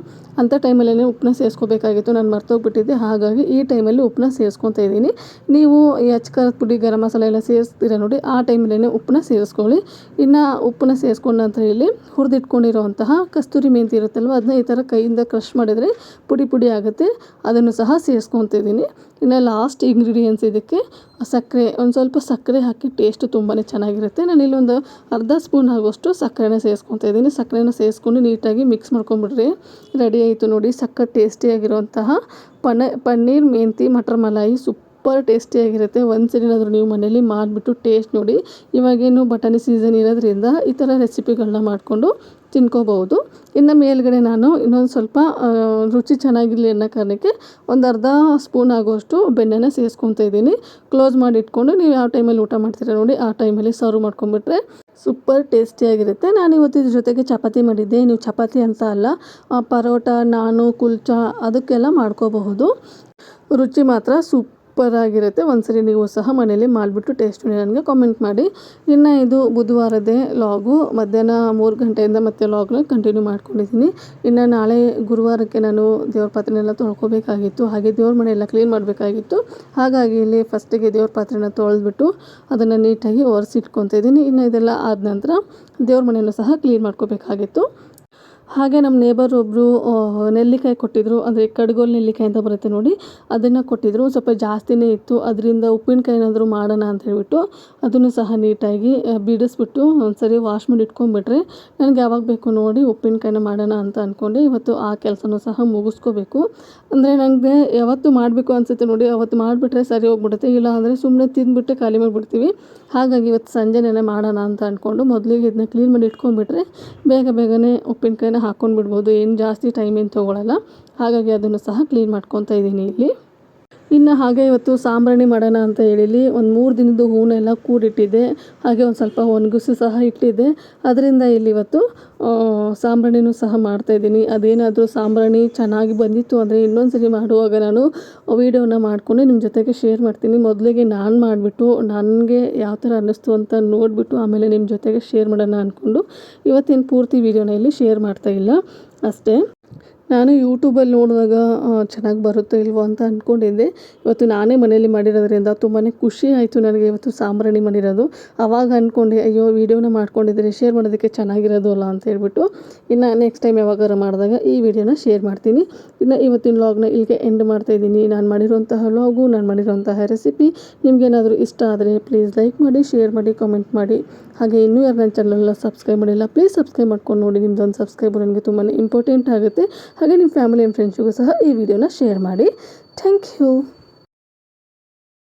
ಅಂಥ ಟೈಮಲ್ಲೇ ಉಪ್ಪನ್ನ ಸೇರಿಸ್ಕೋಬೇಕಾಗಿತ್ತು. ನಾನು ಮರ್ತೋಗ್ಬಿಟ್ಟಿದ್ದೆ. ಹಾಗಾಗಿ ಈ ಟೈಮಲ್ಲಿ ಉಪ್ಪನ್ನ ಸೇರಿಸ್ಕೊತಾ ಇದ್ದೀನಿ. ನೀವು ಈ ಖಾರದ ಪುಡಿ, ಗರಂ ಮಸಾಲೆ ಎಲ್ಲ ಸೇರಿಸ್ತೀರ ನೋಡಿ, ಆ ಟೈಮಲ್ಲೇ ಉಪ್ಪನ್ನ ಸೇರಿಸ್ಕೊಳ್ಳಿ. ಇನ್ನು ಉಪ್ಪನ್ನ ಸೇರಿಸ್ಕೊಂಡ ನಂತರ ಇಲ್ಲಿ ಹುರಿದಿಟ್ಕೊಂಡಿರೋವಂತಹ ಕಸ್ತೂರಿ ಮೆಂತಿ ಇರುತ್ತಲ್ವ? ಅದನ್ನ ಈ ಥರ ಕೈಯಿಂದ ಕ್ರಷ್ ಮಾಡಿದರೆ ಪುಡಿ ಪುಡಿ ಆಗುತ್ತೆ. ಅದನ್ನು ಸಹ ಸೇರಿಸ್ಕೊತಿದ್ದೀನಿ ಇನ್ನು ಲಾಸ್ಟ್ ಇಂಗ್ರೀಡಿಯೆಂಟ್ಸ್ ಇದಕ್ಕೆ ಸಕ್ಕರೆ, ಒಂದು ಸ್ವಲ್ಪ ಸಕ್ಕರೆ ಹಾಕಿ ಟೇಸ್ಟ್ ತುಂಬಾ ಚೆನ್ನಾಗಿರುತ್ತೆ. ನಾನು ಇಲ್ಲೊಂದು ಅರ್ಧ ಸ್ಪೂನ್ ಆಗುವಷ್ಟು ಸಕ್ಕರೆನ ಸೇರಿಸ್ಕೊತಾ ಇದ್ದೀನಿ. ಸಕ್ಕರೆನ ಸೇರಿಸ್ಕೊಂಡು ನೀಟಾಗಿ ಮಿಕ್ಸ್ ಮಾಡ್ಕೊಂಬಿಡ್ರಿ. ರೆಡಿ ಆಯಿತು ನೋಡಿ. ಸಕ್ಕರೆ ಟೇಸ್ಟಿಯಾಗಿರುವಂತಹ ಪನ ಪನ್ನೀರ್, ಮೆಂತಿ, ಮಟರ್ ಮಲಾಯಿ, ಸೂಪ್. ಸೂಪರ್ ಟೇಸ್ಟಿಯಾಗಿರುತ್ತೆ ಒಂದ್ಸರಿನಾದರೂ ನೀವು ಮನೇಲಿ ಮಾಡಿಬಿಟ್ಟು ಟೇಸ್ಟ್ ನೋಡಿ. ಇವಾಗೇನು ಬಟಾಣಿ ಸೀಸನ್ ಇರೋದ್ರಿಂದ ಈ ಥರ ರೆಸಿಪಿಗಳನ್ನ ಮಾಡಿಕೊಂಡು ತಿನ್ಕೋಬಹುದು. ಇನ್ನು ಮೇಲ್ಗಡೆ ನಾನು ಇನ್ನೊಂದು ಸ್ವಲ್ಪ ರುಚಿ ಚೆನ್ನಾಗಿರಲಿ ಅನ್ನೋ ಕಾರಣಕ್ಕೆ ಒಂದು ಅರ್ಧ ಸ್ಪೂನ್ ಆಗುವಷ್ಟು ಬೆಣ್ಣೆನ ಸೇರಿಸ್ಕೊತಾ ಇದ್ದೀನಿ. ಕ್ಲೋಸ್ ಮಾಡಿ ಇಟ್ಕೊಂಡು ನೀವು ಯಾವ ಟೈಮಲ್ಲಿ ಊಟ ಮಾಡ್ತೀರಾ ನೋಡಿ, ಆ ಟೈಮಲ್ಲಿ ಸರ್ವ್ ಮಾಡ್ಕೊಂಡ್ಬಿಟ್ರೆ ಸೂಪರ್ ಟೇಸ್ಟಿಯಾಗಿರುತ್ತೆ ನಾನು ಇವತ್ತು ಇದ್ರ ಜೊತೆಗೆ ಚಪಾತಿ ಮಾಡಿದ್ದೆ. ನೀವು ಚಪಾತಿ ಅಂತ ಅಲ್ಲ ಪರೋಟ, ನಾನು, ಕುಲ್ಚಾ ಅದಕ್ಕೆಲ್ಲ ಮಾಡ್ಕೋಬಹುದು. ರುಚಿ ಮಾತ್ರ ಸೂಪರ್ ಆಗಿರುತ್ತೆ. ಒಂದ್ಸರಿ ನೀವು ಸಹ ಮನೇಲಿ ಮಾಡಿಬಿಟ್ಟು ಟೇಸ್ಟ್ ನನಗೆ ಕಾಮೆಂಟ್ ಮಾಡಿ. ಇನ್ನು ಇದು ಬುಧವಾರದೇ ಲಾಗು ಮಧ್ಯಾಹ್ನ ಮೂರು ಗಂಟೆಯಿಂದ ಮತ್ತೆ ಲಾಗ್ನ ಕಂಟಿನ್ಯೂ ಮಾಡ್ಕೊಂಡಿದ್ದೀನಿ. ಇನ್ನು ನಾಳೆ ಗುರುವಾರಕ್ಕೆ ನಾನು ದೇವ್ರ ಪಾತ್ರೆನೆಲ್ಲ ತೊಳ್ಕೊಬೇಕಾಗಿತ್ತು. ಹಾಗೆ ದೇವ್ರ ಮನೆ ಎಲ್ಲ ಕ್ಲೀನ್ ಮಾಡಬೇಕಾಗಿತ್ತು. ಹಾಗಾಗಿ ಇಲ್ಲಿ ಫಸ್ಟಿಗೆ ದೇವ್ರ ಪಾತ್ರೆನ ತೊಳೆದ್ಬಿಟ್ಟು ಅದನ್ನು ನೀಟಾಗಿ ಒರೆಸಿಟ್ಕೊತಾ ಇದ್ದೀನಿ. ಇನ್ನು ಇದೆಲ್ಲ ಆದ ನಂತರ ದೇವ್ರ ಮನೆಯನ್ನು ಸಹ ಕ್ಲೀನ್ ಮಾಡ್ಕೋಬೇಕಾಗಿತ್ತು. ಹಾಗೆ ನಮ್ಮ ನೇಬರ್ ಒಬ್ಬರು ನೆಲ್ಲಿಕಾಯಿ ಕೊಟ್ಟಿದ್ದರು ಅಂದರೆ ಕಡ್ಗೋಲ್ ನೆಲ್ಲಿಕಾಯಿ ಅಂತ ಬರುತ್ತೆ ನೋಡಿ. ಅದನ್ನು ಕೊಟ್ಟಿದ್ದರು ಸ್ವಲ್ಪ ಜಾಸ್ತಿನೇ ಇತ್ತು. ಅದರಿಂದ ಉಪ್ಪಿನಕಾಯಿ ಏನಾದರೂ ಮಾಡೋಣ ಅಂತ ಹೇಳಿಬಿಟ್ಟು ಅದನ್ನು ಸಹ ನೀಟಾಗಿ ಬಿಡಿಸ್ಬಿಟ್ಟು ಒಂದು ಸರಿ ವಾಶ್ ಮಾಡಿ ಇಟ್ಕೊಂಡ್ಬಿಟ್ರೆ ನನಗೆ ಯಾವಾಗ ಬೇಕು ನೋಡಿ ಉಪ್ಪಿನಕಾಯಿನ ಮಾಡೋಣ ಅಂತ ಅಂದ್ಕೊಂಡೆ ಇವತ್ತು ಆ ಕೆಲಸನೂ ಸಹ ಮುಗಿಸ್ಕೋಬೇಕು. ಅಂದರೆ ನನಗೆ ಯಾವತ್ತು ಮಾಡಬೇಕು ಅನಿಸುತ್ತೆ ನೋಡಿ. ಅವತ್ತು ಮಾಡಿಬಿಟ್ರೆ ಸರಿ ಹೋಗ್ಬಿಡುತ್ತೆ. ಇಲ್ಲ ಅಂದರೆ ಸುಮ್ಮನೆ ತಿಂದುಬಿಟ್ಟು ಖಾಲಿ ಮಾಡಿಬಿಡ್ತೀವಿ. ಹಾಗಾಗಿ ಇವತ್ತು ಸಂಜೆನೇ ಮಾಡೋಣ ಅಂತ ಅಂದ್ಕೊಂಡು ಮೊದಲಿಗೆ ಇದನ್ನ ಕ್ಲೀನ್ ಮಾಡಿ ಇಟ್ಕೊಂಡ್ಬಿಟ್ರೆ ಬೇಗ ಬೇಗನೆ ಉಪ್ಪಿನಕಾಯಿನ ಹಾಕ್ಕೊಂಡು ಬಿಡ್ಬೋದು ಏನು ಜಾಸ್ತಿ ಟೈಮ್ ಏನು ತೊಗೊಳಲ್ಲ. ಹಾಗಾಗಿ ಅದನ್ನು ಸಹ ಕ್ಲೀನ್ ಮಾಡ್ಕೊತಾ ಇದ್ದೀನಿ ಇಲ್ಲಿ. ಇನ್ನು ಹಾಗೆ ಇವತ್ತು ಸಾಂಬ್ರಾಣಿ ಮಾಡೋಣ ಅಂತ ಹೇಳಿ ಒಂದು ಮೂರು ದಿನದ ಹೂನೆಲ್ಲ ಕೂಡಿಟ್ಟಿದ್ದೆ ಹಾಗೆ ಒಂದು ಸ್ವಲ್ಪ ಒಣಗಿಸಿ ಸಹ ಇಟ್ಟಿದ್ದೆ ಅದರಿಂದ ಇಲ್ಲಿ ಇವತ್ತು ಸಾಂಬ್ರಾಣಿನೂ ಸಹ ಮಾಡ್ತಾಯಿದ್ದೀನಿ ಅದೇನಾದರೂ ಸಾಂಬ್ರಾಣಿ ಚೆನ್ನಾಗಿ ಬಂದಿತ್ತು ಅಂದರೆ ಇನ್ನೊಂದು ಸರಿ ಮಾಡುವಾಗ ನಾನು ವೀಡಿಯೋನ ಮಾಡಿಕೊಂಡು ನಿಮ್ಮ ಜೊತೆಗೆ ಶೇರ್ ಮಾಡ್ತೀನಿ. ಮೊದಲಿಗೆ ನಾನು ಮಾಡಿಬಿಟ್ಟು, ನನಗೆ ಯಾವ ಥರ ಅನ್ನಿಸ್ತು ಅಂತ ನೋಡಿಬಿಟ್ಟು ಆಮೇಲೆ ನಿಮ್ಮ ಜೊತೆಗೆ ಶೇರ್ ಮಾಡೋಣ ಅಂದ್ಕೊಂಡು ಇವತ್ತಿನ ಪೂರ್ತಿ ವೀಡಿಯೋನ ಇಲ್ಲಿ ಶೇರ್ ಮಾಡ್ತಾ ಇಲ್ಲ. ಅಷ್ಟೇ. ನಾನು ಯೂಟ್ಯೂಬಲ್ಲಿ ನೋಡಿದಾಗ ಚೆನ್ನಾಗಿ ಬರುತ್ತೋ ಇಲ್ವೋ ಅಂತ ಅಂದ್ಕೊಂಡಿದ್ದೆ ಇವತ್ತು ನಾನೇ ಮನೆಯಲ್ಲಿ ಮಾಡಿರೋದ್ರಿಂದ ತುಂಬಾ ಖುಷಿ ಆಯಿತು ನನಗೆ ಇವತ್ತು ಸಾಂಬ್ರಾಣಿ ಮಾಡಿರೋದು. ಆವಾಗ ಅಂದ್ಕೊಂಡೆ ಅಯ್ಯೋ, ವೀಡಿಯೋನ ಮಾಡ್ಕೊಂಡಿದ್ರೆ ಶೇರ್ ಮಾಡೋದಕ್ಕೆ ಚೆನ್ನಾಗಿರೋದು ಅಲ್ಲ ಅಂತ ಹೇಳ್ಬಿಟ್ಟು, ಇನ್ನು ನೆಕ್ಸ್ಟ್ ಟೈಮ್ ಯಾವಾಗಾರ ಮಾಡಿದಾಗ ಈ ವಿಡಿಯೋನ ಶೇರ್ ಮಾಡ್ತೀನಿ. ಇನ್ನು ಇವತ್ತಿನ ವ್ಲಾಗ್ನ ಇಲ್ಲಿಗೆ ಎಂಡ್ ಮಾಡ್ತಾಯಿದ್ದೀನಿ ನಾನು ಮಾಡಿರುವಂತಹ ವ್ಲಾಗು ನಾನು ಮಾಡಿರುವಂತಹ ರೆಸಿಪಿ ನಿಮಗೇನಾದರೂ ಇಷ್ಟ ಆದರೆ ಪ್ಲೀಸ್ ಲೈಕ್ ಮಾಡಿ ಶೇರ್ ಮಾಡಿ ಕಾಮೆಂಟ್ ಮಾಡಿ. ಹಾಗೆ ಇನ್ನೂ ಯಾರು ನನ್ನ ಚಾನಲ್ನ ಸಬ್ಸ್ಕ್ರೈಬ್ ಮಾಡಿಲ್ಲ ಪ್ಲೀಸ್ ಸಬ್ಸ್ಕ್ರೈಬ್ ಮಾಡ್ಕೊಂಡು ನೋಡಿ. ನಿಮ್ಮದೊಂದು ಸಬ್ಸ್ಕ್ರೈಬ್ ನನಗೆ ತುಂಬಾ ಇಂಪಾರ್ಟೆಂಟ್ ಆಗುತ್ತೆ. ಹಾಗೆ ನಿಮ್ಮ ಫ್ಯಾಮಿಲಿ ಆ್ಯಂಡ್ ಫ್ರೆಂಡ್ಸಿಗೂ ಸಹ ಈ ವಿಡಿಯೋನ ಶೇರ್ ಮಾಡಿ. Thank you